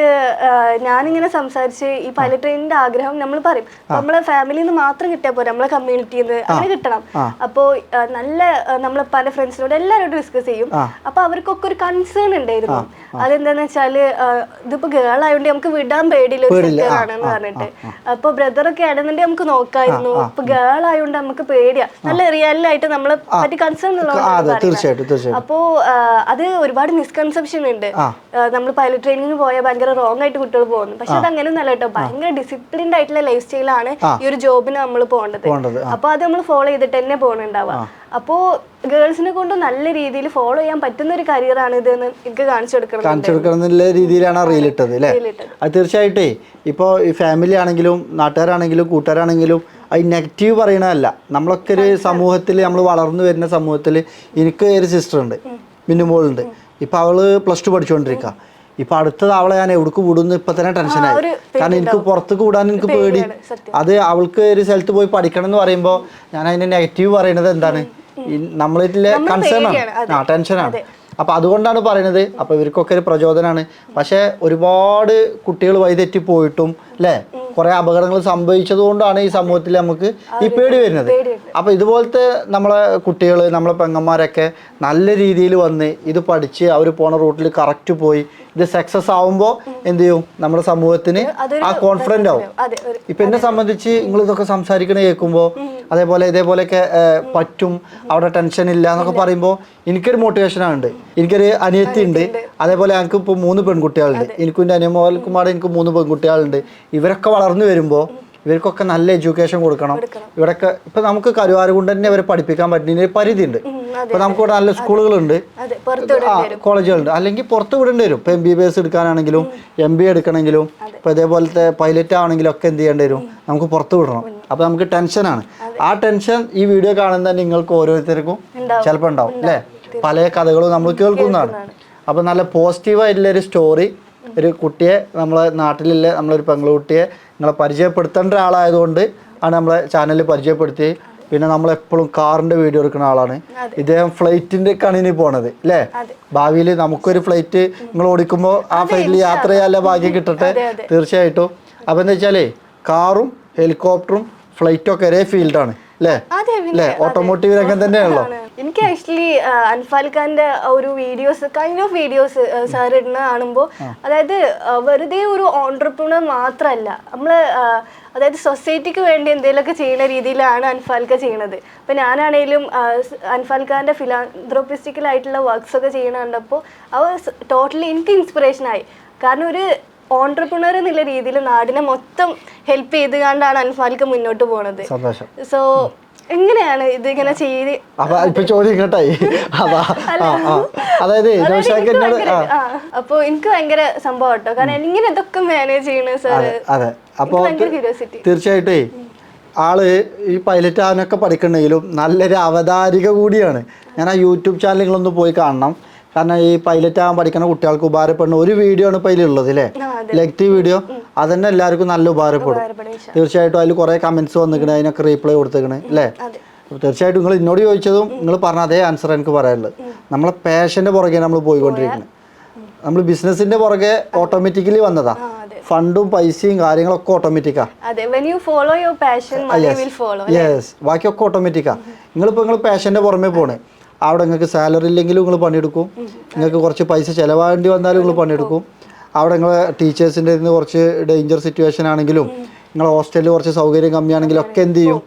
ഞാനിങ്ങനെ സംസാരിച്ച് ഈ പൈലറ്റ് ട്രെയിനിന്റെ ആഗ്രഹം നമ്മൾ പറയും. നമ്മളെ ഫാമിലിയിൽ നിന്ന് മാത്രം കിട്ടിയാൽ പോരാ നമ്മളെ കമ്മ്യൂണിറ്റിയിൽ നിന്ന് അങ്ങനെ കിട്ടണം. അപ്പോ നല്ല നമ്മൾ പല ഫ്രണ്ട്സിനോട് എല്ലാവരോടും ഡിസ്കസ് ചെയ്യും. അപ്പൊ അവർക്കൊക്കെ ഒരു കൺസേൺ ഉണ്ടായിരുന്നു. അതെന്താന്ന് വെച്ചാൽ ഇതിപ്പോ ഗേൾ ആയതുകൊണ്ട് നമുക്ക് വിടാൻ പേടിയില്ല ഒരു ആണെന്ന് പറഞ്ഞിട്ട്. അപ്പൊ ബ്രദറൊക്കെ ആണെന്നുണ്ടെങ്കിൽ നമുക്ക് നോക്കായിരുന്നു. ഇപ്പൊ ഗേൾ ആയതുകൊണ്ട് നമുക്ക് പേടിയാ. നല്ല റിയൽ ആയിട്ട് നമ്മളെ പറ്റി കൺസേൺ തീർച്ചയായിട്ടും അപ്പോ അത് ഒരുപാട് മിസ്കൺസെപ്ഷൻ ഉണ്ട്. നമ്മൾ പൈലറ്റ് ട്രെയിനിങ്ങിന് പോയാൽ ഭയങ്കര റോങ് ആയിട്ട് കുട്ടികൾ പോകുന്നു. പക്ഷെ അത് അങ്ങനെ നല്ല കേട്ടോ ഭയങ്കര ഡിസിപ്ലിൻഡ് ആയിട്ടുള്ള ലൈഫ് സ്റ്റൈലാണ് ഈ ഒരു ജോബിന് നമ്മൾ പോകേണ്ടത് അപ്പോൾ അപ്പൊ അത് നമ്മൾ ഫോളോ ചെയ്തിട്ട് തന്നെ പോകണുണ്ടാവുക അപ്പോ ഗേൾസിനെ കൊണ്ട് നല്ല രീതിയിൽ ഫോളോ ചെയ്യാൻ പറ്റുന്ന ഒരു കരിയർ ആണ് ഇത് എന്ന് എനിക്ക് കാണിച്ചു കൊടുക്കണം കാണിച്ചു കൊടുക്കണം രീതിയിലാണ് റീലിട്ടത് അല്ലേ? അത് തീർച്ചയായിട്ടേ ഇപ്പോ ഈ ഫാമിലി ആണെങ്കിലും നാട്ടുകാരാണെങ്കിലും കൂട്ടുകാരാണെങ്കിലും അത് നെഗറ്റീവ് പറയണതല്ല. നമ്മളൊക്കെ ഒരു സമൂഹത്തിൽ നമ്മൾ വളർന്നു വരുന്ന സമൂഹത്തിൽ എനിക്ക് ഒരു സിസ്റ്റർ ഉണ്ട് മിന്നുമോളുണ്ട്. ഇപ്പോൾ അവൾ പ്ലസ് ടു പഠിച്ചുകൊണ്ടിരിക്കുക ഇപ്പൊ അടുത്ത അവളെ ഞാൻ എവിടേക്ക് വിടുന്നു ഇപ്പൊ തന്നെ ടെൻഷനായി കാരണം എനിക്ക് പുറത്തേക്ക് വിടാൻ എനിക്ക് പേടി. അത് അവൾക്ക് ഒരു സ്ഥലത്ത് പോയി പഠിക്കണം എന്ന് പറയുമ്പോൾ ഞാൻ അതിന്റെ നെഗറ്റീവ് പറയുന്നത് എന്താണ്? നമ്മളിതിലെ കൺസേൺ ആണ്. ആ ടെൻഷനാണ് അപ്പൊ അതുകൊണ്ടാണ് പറയുന്നത് അപ്പൊ ഇവർക്കൊക്കെ ഒരു പ്രചോദനമാണ് പക്ഷെ ഒരുപാട് കുട്ടികൾ വഴിതെറ്റി പോയിട്ടും അല്ലേ കുറെ അപകടങ്ങൾ സംഭവിച്ചത് കൊണ്ടാണ് ഈ സമൂഹത്തിൽ നമുക്ക് ഈ പേടി വരുന്നത്. അപ്പൊ ഇതുപോലത്തെ നമ്മളെ കുട്ടികൾ നമ്മളെ പെങ്ങന്മാരൊക്കെ നല്ല രീതിയിൽ വന്ന് ഇത് പഠിച്ച് അവർ പോണ റൂട്ടിൽ കറക്റ്റ് പോയി ഇത് സക്സസ് ആവുമ്പോൾ എന്ത് ചെയ്യും? നമ്മുടെ സമൂഹത്തിന് ആ കോൺഫിഡന്റ് ആവും. ഇപ്പൊ എന്നെ സംബന്ധിച്ച് നിങ്ങൾ ഇതൊക്കെ സംസാരിക്കണ കേൾക്കുമ്പോൾ അതേപോലെ ഇതേപോലെയൊക്കെ പറ്റും അവിടെ ടെൻഷൻ ഇല്ല എന്നൊക്കെ പറയുമ്പോൾ എനിക്കൊരു മോട്ടിവേഷൻ ഉണ്ട്. എനിക്കൊരു അനിയത്തി ഉണ്ട്. അതേപോലെ ഞങ്ങൾക്ക് ഇപ്പോൾ മൂന്ന് പെൺകുട്ടികളുണ്ട്. എനിക്കും എന്റെ അനിയമോൽക്കുമാടെ എനിക്ക് മൂന്ന് പെൺകുട്ടികളുണ്ട്. ഇവരൊക്കെ വളർന്നു വരുമ്പോൾ ഇവർക്കൊക്കെ നല്ല എഡ്യൂക്കേഷൻ കൊടുക്കണം. ഇവരൊക്കെ ഇപ്പൊ നമുക്ക് കരുവാരുകൊണ്ട് തന്നെ ഇവരെ പഠിപ്പിക്കാൻ പറ്റുന്ന പരിധി ഉണ്ട് ഇപ്പൊ നമുക്ക് ഇവിടെ നല്ല സ്കൂളുകളുണ്ട്. ആ കോളേജുകളുണ്ട്. അല്ലെങ്കിൽ പുറത്ത് വിടേണ്ടി വരും. ഇപ്പൊ എം ബി ബി എസ് എടുക്കാനാണെങ്കിലും എം ബി എടുക്കണമെങ്കിലും ഇപ്പൊ ഇതേപോലത്തെ പൈലറ്റ് ആണെങ്കിലും ഒക്കെ എന്ത് ചെയ്യേണ്ടി വരും? നമുക്ക് പുറത്ത് വിടണം. അപ്പൊ നമുക്ക് ടെൻഷനാണ് ആ ടെൻഷൻ ഈ വീഡിയോ കാണുന്ന നിങ്ങൾക്ക് ഓരോരുത്തർക്കും ചിലപ്പോൾ ഉണ്ടാവും അല്ലേ? പല കഥകളും നമ്മൾ കേൾക്കുന്നതാണ്. അപ്പൊ നല്ല പോസിറ്റീവായിട്ടുള്ള ഒരു സ്റ്റോറി ഒരു കുട്ടിയെ നമ്മളെ നാട്ടിലുള്ള നമ്മളൊരു പെൺകുട്ടിയെ നിങ്ങളെ പരിചയപ്പെടുത്തേണ്ട ഒരാളായതുകൊണ്ട് ആണ് നമ്മളെ ചാനലിൽ പരിചയപ്പെടുത്തി പിന്നെ നമ്മൾ എപ്പോഴും കാറിന്റെ വീഡിയോ എടുക്കുന്ന ആളാണ്. ഇദ്ദേഹം ഫ്ലൈറ്റിന്റെ കണിനി പോണത് അല്ലേ ഭാവിയിൽ നമുക്കൊരു ഫ്ലൈറ്റ് നിങ്ങൾ ഓടിക്കുമ്പോൾ ആ ഫ്ലൈറ്റിൽ യാത്ര ചെയ്യാനുള്ള ഭാഗ്യം കിട്ടട്ടെ? തീർച്ചയായിട്ടും. അപ്പോൾ എന്താ വെച്ചാലേ കാറും ഹെലികോപ്റ്ററും ഫ്ലൈറ്റും ഒക്കെ ഒരേ ഫീൽഡാണ് അല്ലേ ഓട്ടോമോട്ടീവ് രംഗം തന്നെയാണല്ലോ. എനിക്ക് ആക്ച്വലി അൻഫാൽ ഖാന്റെ ഒരു videos kind of videos sir ഇടുന്ന കാണുമ്പോൾ അതായത് വെറുതെ ഒരു ഓൺട്രപ്രണർ മാത്രമല്ല നമ്മൾ അതായത് സൊസൈറ്റിക്ക് വേണ്ടി എന്തെങ്കിലുമൊക്കെ ചെയ്യുന്ന രീതിയിലാണ് അൻഫാൽക്ക ചെയ്യണത്. അപ്പം ഞാനാണേലും ആയിട്ടുള്ള വർക്ക്സ് ഒക്കെ ചെയ്യണ കണ്ടപ്പോൾ അവ ടോട്ടലി എനിക്ക് ഇൻസ്പിറേഷൻ ആയി. കാരണം ഒരു ഓൺടർപ്രണർ എന്നുള്ള രീതിയിൽ നാടിനെ മൊത്തം ഹെൽപ്പ് ചെയ്ത് കണ്ടാണ് അൻഫാൽക്ക് മുന്നോട്ട് പോണത്. സോ എങ്ങനെയാണ് ഇതിങ്ങനെ ചെയ്ത് അപ്പൊ ഇപ്പൊ ചോദ്യം കേട്ടായി അതായത് അപ്പൊ എനിക്ക് ഭയങ്കര സംഭവം കേട്ടോ കാരണം ഇങ്ങനെ ഇതൊക്കെ മാനേജ് ചെയ്യണ സാറ് അതെ ക്യൂരിയോസിറ്റി തീർച്ചയായിട്ടേ ആൾ ഈ പൈലറ്റ് ആവാനൊക്കെ പഠിക്കണമെങ്കിലും നല്ലൊരു അവതാരിക കൂടിയാണ്. ഞാൻ ആ യൂട്യൂബ് ചാനലുകളൊന്ന് പോയി കാണണം. കാരണം ഈ പൈലറ്റ് ആകാൻ പഠിക്കുന്ന കുട്ടികൾക്ക് ഉപകാരപ്പെടുന്ന ഒരു വീഡിയോ ആണ് ഇപ്പം ഉള്ളത് അല്ലേ ലെക്റ്റീവ് വീഡിയോ അതന്നെ എല്ലാവർക്കും നല്ല ഉപകാരപ്പെടും. തീർച്ചയായിട്ടും അതിൽ കുറേ കമൻസ് വന്നിക്കണേ അതിനൊക്കെ റീപ്ലൈ കൊടുത്തേക്കണേ അല്ലേ തീർച്ചയായിട്ടും നിങ്ങൾ എന്നോട് ചോദിച്ചതും നിങ്ങൾ പറഞ്ഞ അതേ ആൻസർ എനിക്ക് പറയാനുള്ളത്. നമ്മളെ പാഷന്റെ പുറകെ നമ്മൾ പോയിക്കൊണ്ടിരിക്കുന്നത്. നമ്മൾ ബിസിനസിന്റെ പുറകെ ഓട്ടോമാറ്റിക്കലി വന്നതാ. ഫണ്ടും പൈസയും കാര്യങ്ങളൊക്കെ ഓട്ടോമാറ്റിക്കാ യെസ് ബാക്കിയൊക്കെ ഓട്ടോമാറ്റിക്കാ നിങ്ങളിപ്പോൾ നിങ്ങൾ പാഷന്റെ പുറമേ പോണേ. അവിടെ നിങ്ങൾക്ക് സാലറി ഇല്ലെങ്കിലും നിങ്ങൾ പണിയെടുക്കും. നിങ്ങൾക്ക് കുറച്ച് പൈസ ചിലവാകേണ്ടി വന്നാലും നിങ്ങൾ പണിയെടുക്കും. അവിടെ നിങ്ങൾ ടീച്ചേഴ്സിന്റെ ഇന്ന് കുറച്ച് ഡേഞ്ചർ സിറ്റുവേഷൻ ആണെങ്കിലും നിങ്ങൾ ഹോസ്റ്റലിൽ കുറച്ച് സൗകര്യം കമ്മിയാണെങ്കിലും ഒക്കെ എന്ത് ചെയ്യും?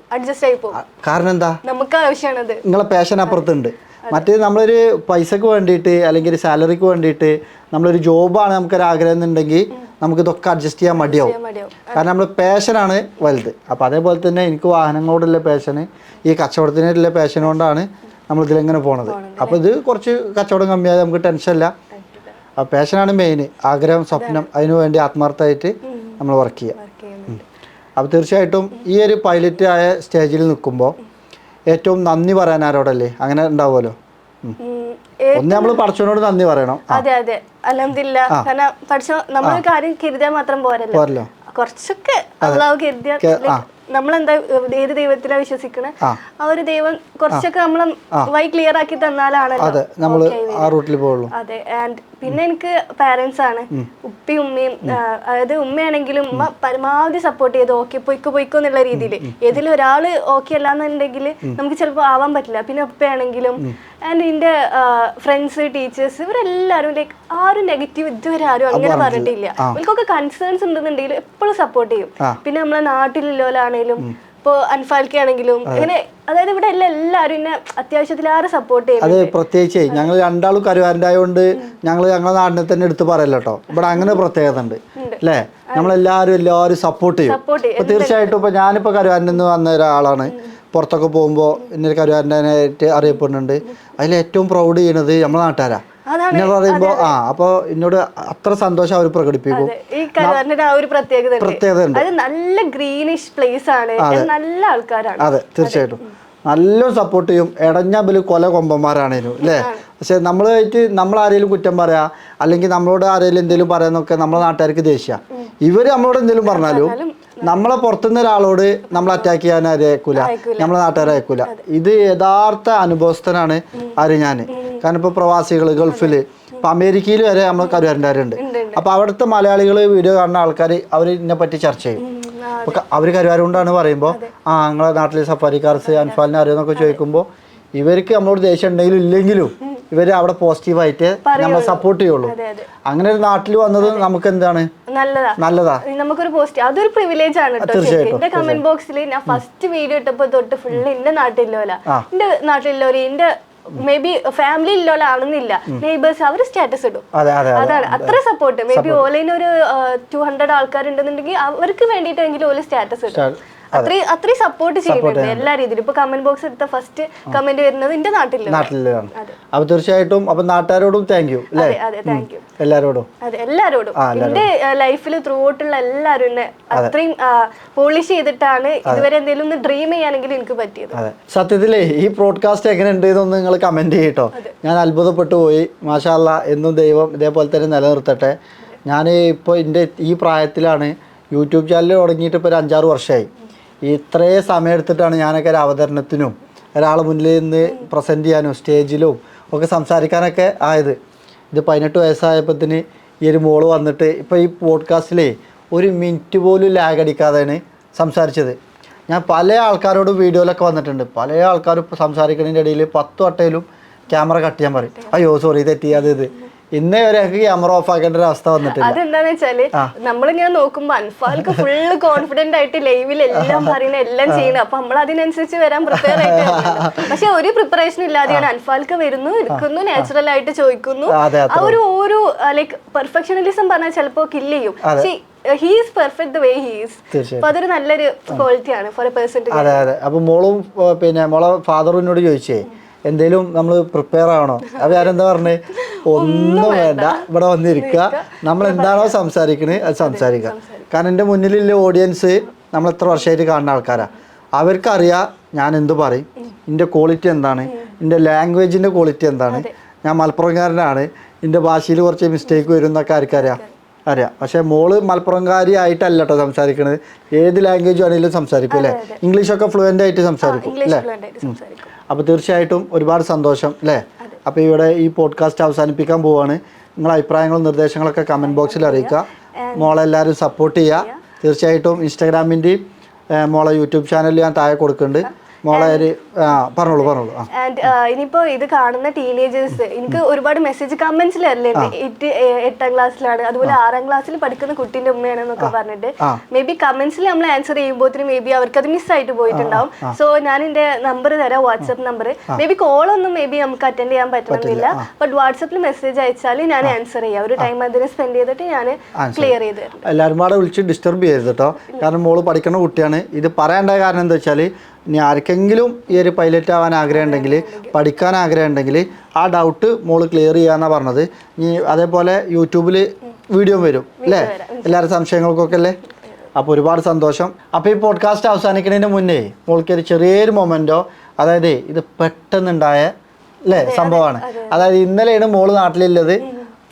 കാരണം എന്താ? നമുക്ക് ആവശ്യമാണത് നിങ്ങളെ പാഷൻ അപ്പുറത്തുണ്ട്. മറ്റേ നമ്മളൊരു പൈസക്ക് വേണ്ടിയിട്ട് അല്ലെങ്കിൽ ഒരു സാലറിക്ക് വേണ്ടിയിട്ട് നമ്മളൊരു ജോബാണ് നമുക്കൊരു ആഗ്രഹം എന്നുണ്ടെങ്കിൽ നമുക്ക് ഇതൊക്കെ അഡ്ജസ്റ്റ് ചെയ്യാൻ മടിയാവും. ചെയ്യാൻ മടിയാവും. കാരണം നമ്മൾ പാഷനാണ് വലുത്. അപ്പോൾ അതേപോലെ തന്നെ എനിക്ക് വാഹനങ്ങളോടുള്ള പാഷന് ഈ കച്ചവടത്തിനുള്ള പാഷൻ കൊണ്ടാണ് നമ്മൾ ഇതിലെങ്ങനെ പോണത്? അപ്പോൾ ഇത് കുറച്ച് കച്ചവടം കമ്മിയായി നമുക്ക് ടെൻഷനില്ല ആ പാഷനാണ് മെയിൻ ആഗ്രഹം സ്വപ്നം അതിനു വേണ്ടി ആത്മാർത്ഥമായിട്ട് നമ്മൾ വർക്ക് ചെയ്യുക അപ്പൊ അപ്പോൾ തീർച്ചയായിട്ടും ഈ ഒരു പൈലറ്റ് ആയ സ്റ്റേജിൽ നിൽക്കുമ്പോൾ ഏറ്റവും നന്ദി പറയാൻ ആരോടല്ലേ? അങ്ങനെ ഉണ്ടാവുമല്ലോ? ഒന്ന് നമ്മൾ പടച്ചവനോട് നന്ദി പറയണം. അതെ അതെ. അലഹമില്ല കാരണം പഠിച്ച നമ്മൾ കാര്യം കരുതിയാൽ മാത്രം പോരല്ലോ. കുറച്ചൊക്കെ നമ്മളെന്താ ഏത് ദൈവത്തിലാണ് വിശ്വസിക്കണേ? ആ. ഒരു ദൈവം കുറച്ചൊക്കെ നമ്മൾ വൈ ക്ലിയർ ആക്കി തന്നാലാണ് അതെ നമ്മൾ ആ റൂട്ടിൽ പോവുള്ളൂ. അതെ ആൻഡ് പിന്നെ എനിക്ക് പാരന്റ്സ് ആണ്. ഉപ്പി ഉമ്മയും അതായത് ഉമ്മയാണെങ്കിലും ഉമ്മ പരമാവധി സപ്പോർട്ട് ചെയ്ത് ഓക്കെ പൊയ്ക്കോ പൊയ്ക്കോ എന്നുള്ള രീതിയിൽ ഏതിൽ ഒരാൾ ഓക്കെ അല്ലാന്നുണ്ടെങ്കിൽ നമുക്ക് ചിലപ്പോൾ ആവാൻ പറ്റില്ല. പിന്നെ ഉപ്പയാണെങ്കിലും ആൻഡ് എന്റെ ഫ്രണ്ട്സ് ടീച്ചേഴ്സ് ഇവരെല്ലാവരും ലൈക്ക് ആരും നെഗറ്റീവ് ഇതുവരെ ആരും അങ്ങനെ പറഞ്ഞിട്ടില്ല. അവർക്കൊക്കെ കൺസേൺസ് ഉണ്ടെന്നുണ്ടെങ്കിൽ എപ്പോഴും സപ്പോർട്ട് ചെയ്യും. പിന്നെ നമ്മളെ നാട്ടിലുള്ളവരാണേലും ഇപ്പൊ അൻഫാൽക്കാണെങ്കിലും അങ്ങനെ അതായത് ഇവിടെ എല്ലാം എല്ലാവരും എന്നെ അത്യാവശ്യത്തിലേറെ സപ്പോർട്ട് ചെയ്യും അതെ പ്രത്യേകിച്ച് ഞങ്ങൾ രണ്ടാളും കരുവാരന്റെ ആയതുകൊണ്ട് ഞങ്ങൾ ഞങ്ങളുടെ നാടിനെ തന്നെ എടുത്തു പറയല്ല കേട്ടോ ഇവിടെ അങ്ങനെ പ്രത്യേകത ഉണ്ട്. അല്ലേ? നമ്മളെല്ലാവരും എല്ലാവരും സപ്പോർട്ട് ചെയ്യും. അപ്പൊ തീർച്ചയായിട്ടും ഇപ്പൊ ഞാനിപ്പോ കരുവാരന്റെ നിന്ന് വന്ന ഒരാളാണ്. പുറത്തൊക്കെ പോകുമ്പോൾ ഇന്നൊരു ആയിട്ട് അറിയപ്പെടുന്നുണ്ട്. അതിൽ ഏറ്റവും പ്രൗഡ് ചെയ്യണത് നമ്മളെ നാട്ടുകാരാ. എന്നെ പറയുമ്പോൾ ആ അപ്പോൾ എന്നോട് അത്ര സന്തോഷം അവർ പ്രകടിപ്പിക്കും. ഈ ആ ഒരു പ്രത്യേകത. പ്രത്യേകത ഉണ്ട് അത് നല്ല ഗ്രീനിഷ് പ്ലേസ് ആണ്. നല്ല ആൾക്കാരാണ്. അതെ തീർച്ചയായിട്ടും. നല്ല സപ്പോർട്ട് ചെയ്യും. ഇടഞ്ഞ ബിൽ കൊല കൊമ്പന്മാരാണേനു അല്ലേ പക്ഷെ നമ്മളായിട്ട് നമ്മൾ ആരെങ്കിലും കുറ്റം പറയാ അല്ലെങ്കിൽ നമ്മളോട് ആരെങ്കിലും എന്തെങ്കിലും പറയാന്നൊക്കെ നമ്മളെ നാട്ടുകാർക്ക് ദേഷ്യ. ഇവർ നമ്മളോട് എന്തെങ്കിലും പറഞ്ഞാലും നമ്മളെ പുറത്തുനിന്ന് ഒരാളോട് നമ്മൾ അറ്റാക്ക് ചെയ്യാൻ അയക്കൂല. നമ്മളെ നാട്ടുകാരെ അയക്കൂല. ഇത് യഥാർത്ഥ അനുഭവസ്ഥനാണ് ആര് ഞാൻ കാരണം ഇപ്പോൾ പ്രവാസികൾ ഗൾഫിൽ ഇപ്പൊ അമേരിക്കയിൽ വരെ നമ്മൾ കരുവരണ്ടാരുണ്ട്. അപ്പൊ അവിടുത്തെ മലയാളികൾ വീഡിയോ കാണുന്ന ആൾക്കാർ അവർ ഇതിനെപ്പറ്റി ചർച്ച ചെയ്യും. അവർ കരുവാരുകൊണ്ടാണ് പറയുമ്പോൾ ആ നിങ്ങളെ നാട്ടിലെ സഫാരി കാർസ് അൻഫാലിനെ അറിയുമെന്നൊക്കെ ചോദിക്കുമ്പോൾ ഇവർക്ക് നമ്മളോട് ദേഷ്യം ഉണ്ടെങ്കിലും ഇല്ലെങ്കിലും ഇവർ അവിടെ പോസിറ്റീവായിട്ട് നമ്മളെ സപ്പോർട്ട് ചെയ്യുള്ളൂ. അങ്ങനെ ഒരു നാട്ടിൽ വന്നത് നമുക്ക് എന്താണ് നല്ലതാ. നമുക്കൊരു പോസിറ്റീവ് അതൊരു പ്രിവിലേജ് ആണ്. എന്റെ കമന്റ് ബോക്സിൽ ഞാൻ ഫസ്റ്റ് വീഡിയോ ഇട്ടപ്പോ തൊട്ട് ഫുള്ള് എന്റെ നാട്ടിലോല എന്റെ നാട്ടിലുള്ളവര് എന്റെ മേ ബി ഫാമിലി ഇല്ലോലാണെന്നില്ല നെയ്ബേഴ്സ് അവർ സ്റ്റാറ്റസ് ഇടും. അതെ അതെ അതെ. അതാണ്. അത്ര സപ്പോർട്ട് മേ ബി ഓലയിൽ ഒരു ടു ഹൺഡ്രഡ് ആൾക്കാരുണ്ടെന്നുണ്ടെങ്കിൽ അവർക്ക് വേണ്ടിയിട്ടെങ്കിലും ഓല സ്റ്റാറ്റസ് ഇടും. അത്രയും അത്രയും സപ്പോർട്ട് ചെയ്യുന്നുണ്ട് എല്ലാ രീതിയിലും. ഇപ്പൊ കമന്റ് ബോക്സ് എടുത്ത ഫസ്റ്റ് കമന്റ് വരുന്നത് എന്റെ നാട്ടിലുള്ള നാട്ടിലാണ് അപ്പൊ തീർച്ചയായിട്ടും അപ്പൊ നാട്ടുകാരോടും താങ്ക് യു എല്ലാരോടും. അതെ എല്ലാരോടും. എന്റെ ലൈഫിൽ ത്രൂ ഔട്ടുള്ള എല്ലാവരും എന്നെ അത്രയും പോളിഷ് ചെയ്തിട്ടാണ് ഇതുവരെ എന്തെങ്കിലും ഒന്ന് ഡ്രീം ചെയ്യാനെങ്കിലും എനിക്ക് പറ്റിയത്. സത്യത്തിലേ ഈ ബ്രോഡ്കാസ്റ്റ് എങ്ങനെ ഉണ്ട് എന്നൊന്ന് നിങ്ങൾ കമന്റ് ചെയ്യട്ടോ. ഞാൻ അത്ഭുതപ്പെട്ടു പോയി. മാഷാല്ല എന്നും ദൈവം ഇതേപോലെ തന്നെ നിലനിർത്തട്ടെ. ഞാൻ ഇപ്പോൾ എന്റെ ഈ പ്രായത്തിലാണ് യൂട്യൂബ് ചാനൽ തുടങ്ങിയിട്ട് ഇപ്പോൾ ഒരു അഞ്ചാറ് വർഷമായി ഇത്രയും സമയം എടുത്തിട്ടാണ് ഞാനൊക്കെ ഒരു അവതരണത്തിനും ഒരാൾ മുന്നിൽ നിന്ന് പ്രസന്റ് ചെയ്യാനും സ്റ്റേജിലും ഒക്കെ സംസാരിക്കാനൊക്കെ ആയത്. ഇത് പതിനെട്ട് വയസ്സായപ്പത്തിന് ഈ ഒരു മോൾ വന്നിട്ട് ഇപ്പോൾ ഈ പോഡ്കാസ്റ്റിലെ ഒരു മിനിറ്റ് പോലും ലാഗ് അടിക്കാതെയാണ് സംസാരിച്ചത്. ഞാൻ പല ആൾക്കാരോട് വീഡിയോയിലൊക്കെ വന്നിട്ടുണ്ട്. പല ആൾക്കാരും സംസാരിക്കുന്നതിന്റെ ഇടയിൽ പത്ത് വട്ടയിലും ക്യാമറ കട്ട് ചെയ്യാൻ പറയും. അയ്യോ സോറി തെറ്റി അത് ഇത്. ഇന്നേ വരെ എനിക്ക് ക്യാമറ ഓഫ് ആക്കേണ്ട ഒരു അവസ്ഥ വന്നിട്ടില്ല. അതെന്താന്ന് വെച്ചാൽ നമ്മളിങ്ങനെ നോക്കുമ്പോ അൻഫാൽക്ക് ഫുള്ള് കോൺഫിഡന്റ് ആയിട്ട് ലൈവിൽ എല്ലാം പറയുന്ന എല്ലാം ചെയ്യണം അപ്പൊ നമ്മൾ അതിനനുസരിച്ച് വരാൻ പ്രിപ്പയർ ആയിട്ട് പക്ഷെ ഒരു പ്രിപ്പറേഷൻ ഇല്ലാതെയാണ് അൻഫാൽക്ക് വരുന്നു ഇരിക്കുന്നു നാച്ചുറൽ ആയിട്ട് ചോദിക്കുന്നു. ആ ഒരു ഓരോ ലൈക്ക് പെർഫെക്ഷനലിസം പറഞ്ഞാൽ ചിലപ്പോ കില്ല് ചെയ്യും. പക്ഷേ he's perfect the way he's തീർച്ചയായും അപ്പൊ അതൊരു നല്ലൊരു ക്വാളിറ്റിയാണ് ഫോർ എ പേഴ്സൺ അതെ അതെ. അപ്പൊ മോളും പിന്നെ മോളെ ഫാദറിനോട് ചോദിച്ചേ എന്തേലും നമ്മൾ പ്രിപ്പയർ ആവണോ? അപ്പൊ ഞാനെന്താ പറഞ്ഞേ? ഒന്നും വേണ്ട. ഇവിടെ വന്നിരിക്കുക. നമ്മൾ എന്താണോ സംസാരിക്കണേ അത് സംസാരിക്കുക. കാരണം എന്റെ മുന്നിലുള്ള ഓഡിയൻസ് നമ്മൾ എത്ര വർഷമായിട്ട് കാണുന്ന ആൾക്കാരാണ് അവർക്കറിയാം ഞാൻ എന്തു പറയും. എന്റെ ക്വാളിറ്റി എന്താണ്? എന്റെ ലാംഗ്വേജിന്റെ ക്വാളിറ്റി എന്താണ്? ഞാൻ മലപ്പുറംകാരനാണ്. എന്റെ ഭാഷയിൽ കുറച്ച് മിസ്റ്റേക്ക് വരും എന്നൊക്കെ ആർക്കറിയാം. അറിയാം. പക്ഷേ മോൾ മലപ്പുറംകാരി ആയിട്ടല്ല കേട്ടോ സംസാരിക്കണത്. ഏത് ലാംഗ്വേജ് ആണെങ്കിലും സംസാരിക്കും അല്ലേ? ഇംഗ്ലീഷൊക്കെ ഫ്ലുവന്റ് ആയിട്ട് സംസാരിക്കും അല്ലേ? അപ്പോൾ തീർച്ചയായിട്ടും ഒരുപാട് സന്തോഷം അല്ലേ? അപ്പോൾ ഇവിടെ ഈ പോഡ്കാസ്റ്റ് അവസാനിപ്പിക്കാൻ പോവുകയാണ് നിങ്ങളെ അഭിപ്രായങ്ങളും നിർദ്ദേശങ്ങളൊക്കെ കമന്റ് ബോക്സിൽ അറിയിക്കുക. മോളെ എല്ലാവരും സപ്പോർട്ട് ചെയ്യുക. തീർച്ചയായിട്ടും ഇൻസ്റ്റാഗ്രാമിന്റെയും മോളെ യൂട്യൂബ് ചാനലിൽ ഞാൻ താഴെ കൊടുക്കുന്നുണ്ട്. മോളെ ഒരു ആ പറഞ്ഞോളൂ പറഞ്ഞോളൂ ആ. ഇനിയിപ്പോ ഇത് കാണുന്ന ടീനേജേഴ്സ് എനിക്ക് ഒരുപാട് മെസ്സേജ് കമന്റ്സിൽ എട്ട് എട്ടാം ക്ലാസ്സിലാണ് അതുപോലെ ആറാം ക്ലാസ്സിൽ പഠിക്കുന്ന കുട്ടീന്റെ ഉമ്മയാണെന്നൊക്കെ പറഞ്ഞിട്ട്. ആ. മേ ബി കമന്റ്സിൽ നമ്മൾ ആൻസർ ചെയ്യുമ്പോൾ മേ ബി അവർക്ക് അത് മിസ്സായിട്ട് പോയിട്ടുണ്ടാവും സോ ഞാൻ എന്റെ നമ്പർ തരാം വാട്സ്ആപ്പ് നമ്പർ മേ ബി കോളൊന്നും മേ ബി നമുക്ക് അറ്റൻഡ് ചെയ്യാൻ പറ്റണമെന്നില്ല ബട്ട് വാട്സ്ആപ്പിൽ മെസ്സേജ് അയച്ചാൽ ഞാൻ ആൻസർ ചെയ്യാം. ഒരു ടൈം അതിന് സ്പെൻഡ് ചെയ്തിട്ട് ഞാൻ ക്ലിയർ ചെയ്ത് എല്ലാവരും കൂടെ വിളിച്ച് ഡിസ്റ്റർബ് ചെയ്യരുത് കേട്ടോ കാരണം മോൾ പഠിക്കുന്ന കുട്ടിയാണ്. ഇത് പറയേണ്ട കാരണം എന്താ വെച്ചാൽ ഇനി ആർക്കെങ്കിലും ഈ ഒരു പൈലറ്റ് ആവാൻ ആഗ്രഹം ഉണ്ടെങ്കിൽ പഠിക്കാൻ ആഗ്രഹം ഉണ്ടെങ്കിൽ ആ ഡൗട്ട് മോൾ ക്ലിയർ ചെയ്യാന്നാണ് പറഞ്ഞത്. ഇനി അതേപോലെ യൂട്യൂബിൽ വീഡിയോ വരും അല്ലേ? എല്ലാവരുടെ സംശയങ്ങൾക്കൊക്കെ അല്ലേ? അപ്പോൾ ഒരുപാട് സന്തോഷം. അപ്പോൾ ഈ പോഡ്കാസ്റ്റ് അവസാനിക്കുന്നതിന് മുന്നേ മോൾക്ക് ഒരു ചെറിയൊരു മൊമെന്റോ അതായത് ഇത് പെട്ടെന്നുണ്ടായ അല്ലേ? സംഭവമാണ്. അതായത് ഇന്നലെയാണ് മോൾ നാട്ടിലുള്ളത്.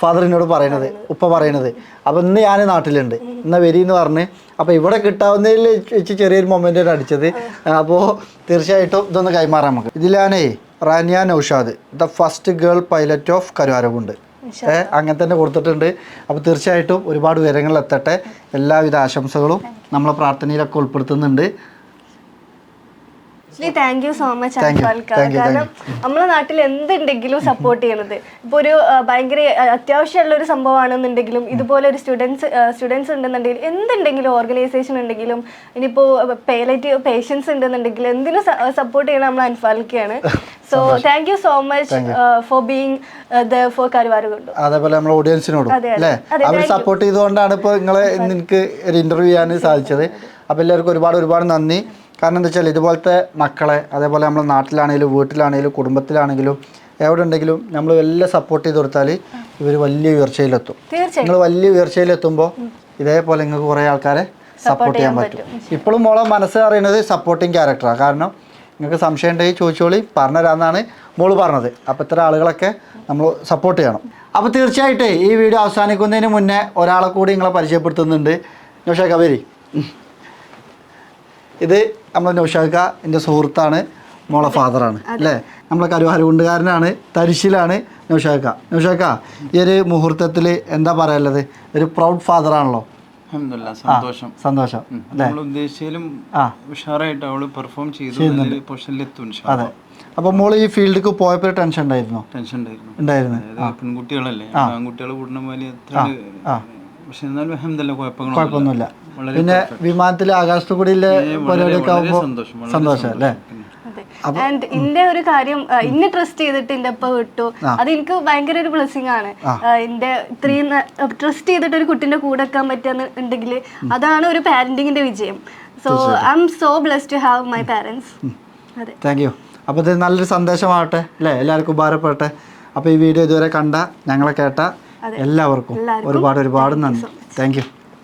ഫാദറിനോട് പറയണത് ഉപ്പ പറയണത്. അപ്പോൾ ഇന്ന് ഞാൻ നാട്ടിലുണ്ട്. ഇന്ന് വരി എന്ന് പറഞ്ഞ് അപ്പോൾ ഇവിടെ കിട്ടാവുന്നതിൽ വെച്ച് ചെറിയൊരു മൊമെന്റ് അടിച്ചത്. അപ്പോൾ തീർച്ചയായിട്ടും ഇതൊന്ന് കൈമാറാം നമുക്ക്. ഇതിലാണേ Rania Naushad. The first girl pilot of Karuvarakundu. ഏ അങ്ങനെ തന്നെ കൊടുത്തിട്ടുണ്ട്. അപ്പോൾ തീർച്ചയായിട്ടും ഒരുപാട് വിവരങ്ങൾ എത്തട്ടെ. എല്ലാവിധ ആശംസകളും നമ്മളെ പ്രാർത്ഥനയിലൊക്കെ ഉൾപ്പെടുത്തുന്നുണ്ട്. Actually thank you so much അൻഫാൽക്ക കാരണം നമ്മളെ നാട്ടിൽ എന്തുണ്ടെങ്കിലും സപ്പോർട്ട് ചെയ്യണത് ഇപ്പൊ ഒരു ഭയങ്കര അത്യാവശ്യമുള്ള ഒരു സംഭവമാണെന്നുണ്ടെങ്കിലും ഇതുപോലെ ഒരു സ്റ്റുഡൻസ് സ്റ്റുഡൻസ് ഉണ്ടെന്നുണ്ടെങ്കിൽ എന്തുണ്ടെങ്കിലും ഓർഗനൈസേഷൻ ഉണ്ടെങ്കിലും ഇനിയിപ്പോ പേലറ്റ് പേഷ്യൻസ് ഉണ്ടെന്നുണ്ടെങ്കിൽ എന്തിനും സപ്പോർട്ട് ചെയ്യണം നമ്മൾ അൻഫാൽക്കയാണ് so thank you so much for being for Karuvarakundu അതേപോലെ നമ്മൾ ഓഡിയൻസിനോടും. അല്ലേ? അവർ സപ്പോർട്ട് ചെയ്തുകൊണ്ടാണ് ഇപ്പോൾ നിങ്ങളെ നിനക്ക് എനിക്ക് ഒരു ഇന്റർവ്യൂ ചെയ്യാൻ സാധിച്ചത്. അപ്പോൾ എല്ലാവർക്കും ഒരുപാട് ഒരുപാട് നന്ദി. കാരണം എന്താ വെച്ചാൽ ഇതുപോലത്തെ മക്കളെ അതേപോലെ നമ്മൾ നാട്ടിലാണെങ്കിലും വീട്ടിലാണെങ്കിലും കുടുംബത്തിലാണെങ്കിലും എവിടെ ഉണ്ടെങ്കിലും നമ്മൾ എല്ലാം സപ്പോർട്ട് ചെയ്ത് കൊടുത്താൽ ഇവർ വലിയ ഉയർച്ചയിലെത്തും. നിങ്ങൾ വലിയ ഉയർച്ചയിലെത്തുമ്പോൾ ഇതേപോലെ നിങ്ങൾക്ക് കുറേ ആൾക്കാരെ സപ്പോർട്ട് ചെയ്യാൻ പറ്റും. ഇപ്പോഴും മോളെ മനസ്സ് അറിയുന്നത് സപ്പോർട്ടിങ് ക്യാരക്ടറാണ് കാരണം നിങ്ങൾക്ക് സംശയം ഉണ്ടെങ്കിൽ ചോദിച്ചോളി പറഞ്ഞുതരാമെന്നാണ് മോൾ പറഞ്ഞത്. അപ്പോൾ ഇത്ര ആളുകളൊക്കെ നമ്മൾ സപ്പോർട്ട് ചെയ്യണം. അപ്പോൾ തീർച്ചയായിട്ടും ഈ വീഡിയോ അവസാനിക്കുന്നതിന് മുന്നേ ഒരാളെ കൂടി നിങ്ങളെ പരിചയപ്പെടുത്തുന്നുണ്ട്. ജോഷ കവേരി ഇത് നമ്മൾ നൗഷാക്ക എന്റെ സുഹൃത്താണ് മോളെ ഫാദറാണ് അല്ലേ? നമ്മളെ കരുവാരുകൊണ്ടുകാരനാണ് തരിശിലാണ് നൗഷാക്ക നൗഷാക്ക ഈ ഒരു മുഹൂർത്തത്തിൽ എന്താ പറയാനുള്ളത്? ഒരു പ്രൗഡ് ഫാദറാണല്ലോ അൽഹംദുലില്ലാ, സന്തോഷം. സന്തോഷം നമ്മൾ ഉദ്ദേശിച്ചാലും. ഉഷാറായിട്ട് അവൾ പെർഫോം ചെയ്തു പൊസിഷനിലെത്തും അതെ. അപ്പോൾ മോൾ ഈ ഫീൽഡിലേക്ക് പോയപ്പോൾ ടെൻഷൻ ഉണ്ടായിരുന്നോ? ടെൻഷൻ ഉണ്ടായിരുന്നു. ഉണ്ടായിരുന്നു. പെൺകുട്ടികളല്ലേ ആൺകുട്ടികൾ കൂടുന്ന പോലെ എത്ര പക്ഷെ എന്നാലും അഹമ്മദല്ല കുഴപ്പമൊന്നുമില്ല. പിന്നെ വിമാനത്തിൽ ആകാശത്ത് കൂടിയിലെ പരിപാടിയൊക്കെ ആകുമ്പോൾ സന്തോഷം അല്ലേ? എന്റെ ആൻഡ് ഇന്റെ ഒരു കാര്യം ഇന്നെ ട്രസ്റ്റ് ചെയ്തിട്ട് എന്റെ അപ്പ വിട്ടു. അത് എനിക്ക് ഭയങ്കര ഒരു ബ്ലെസ്സിങ് ആണ്. എന്റെ ഇത്രയും ട്രസ്റ്റ് ചെയ്തിട്ട് ഒരു കുട്ടിന്റെ കൂടെ വെക്കാൻ പറ്റുക ഉണ്ടെങ്കിൽ അതാണ് ഒരു പാരന്റിങ്ങിന്റെ വിജയം. So I'm so bless to have my parents അതെ. താങ്ക് യു അപ്പോൾ ഇത് നല്ലൊരു സന്ദേശമാവട്ടെ അല്ലേ? എല്ലാവർക്കും ഉപകാരപ്പെടട്ടെ. അപ്പോൾ ഈ വീഡിയോ ഇതുവരെ കണ്ട ഞങ്ങളെ കേട്ട എല്ലാവർക്കും ഒരുപാട് ഒരുപാട് നന്ദി. Thank you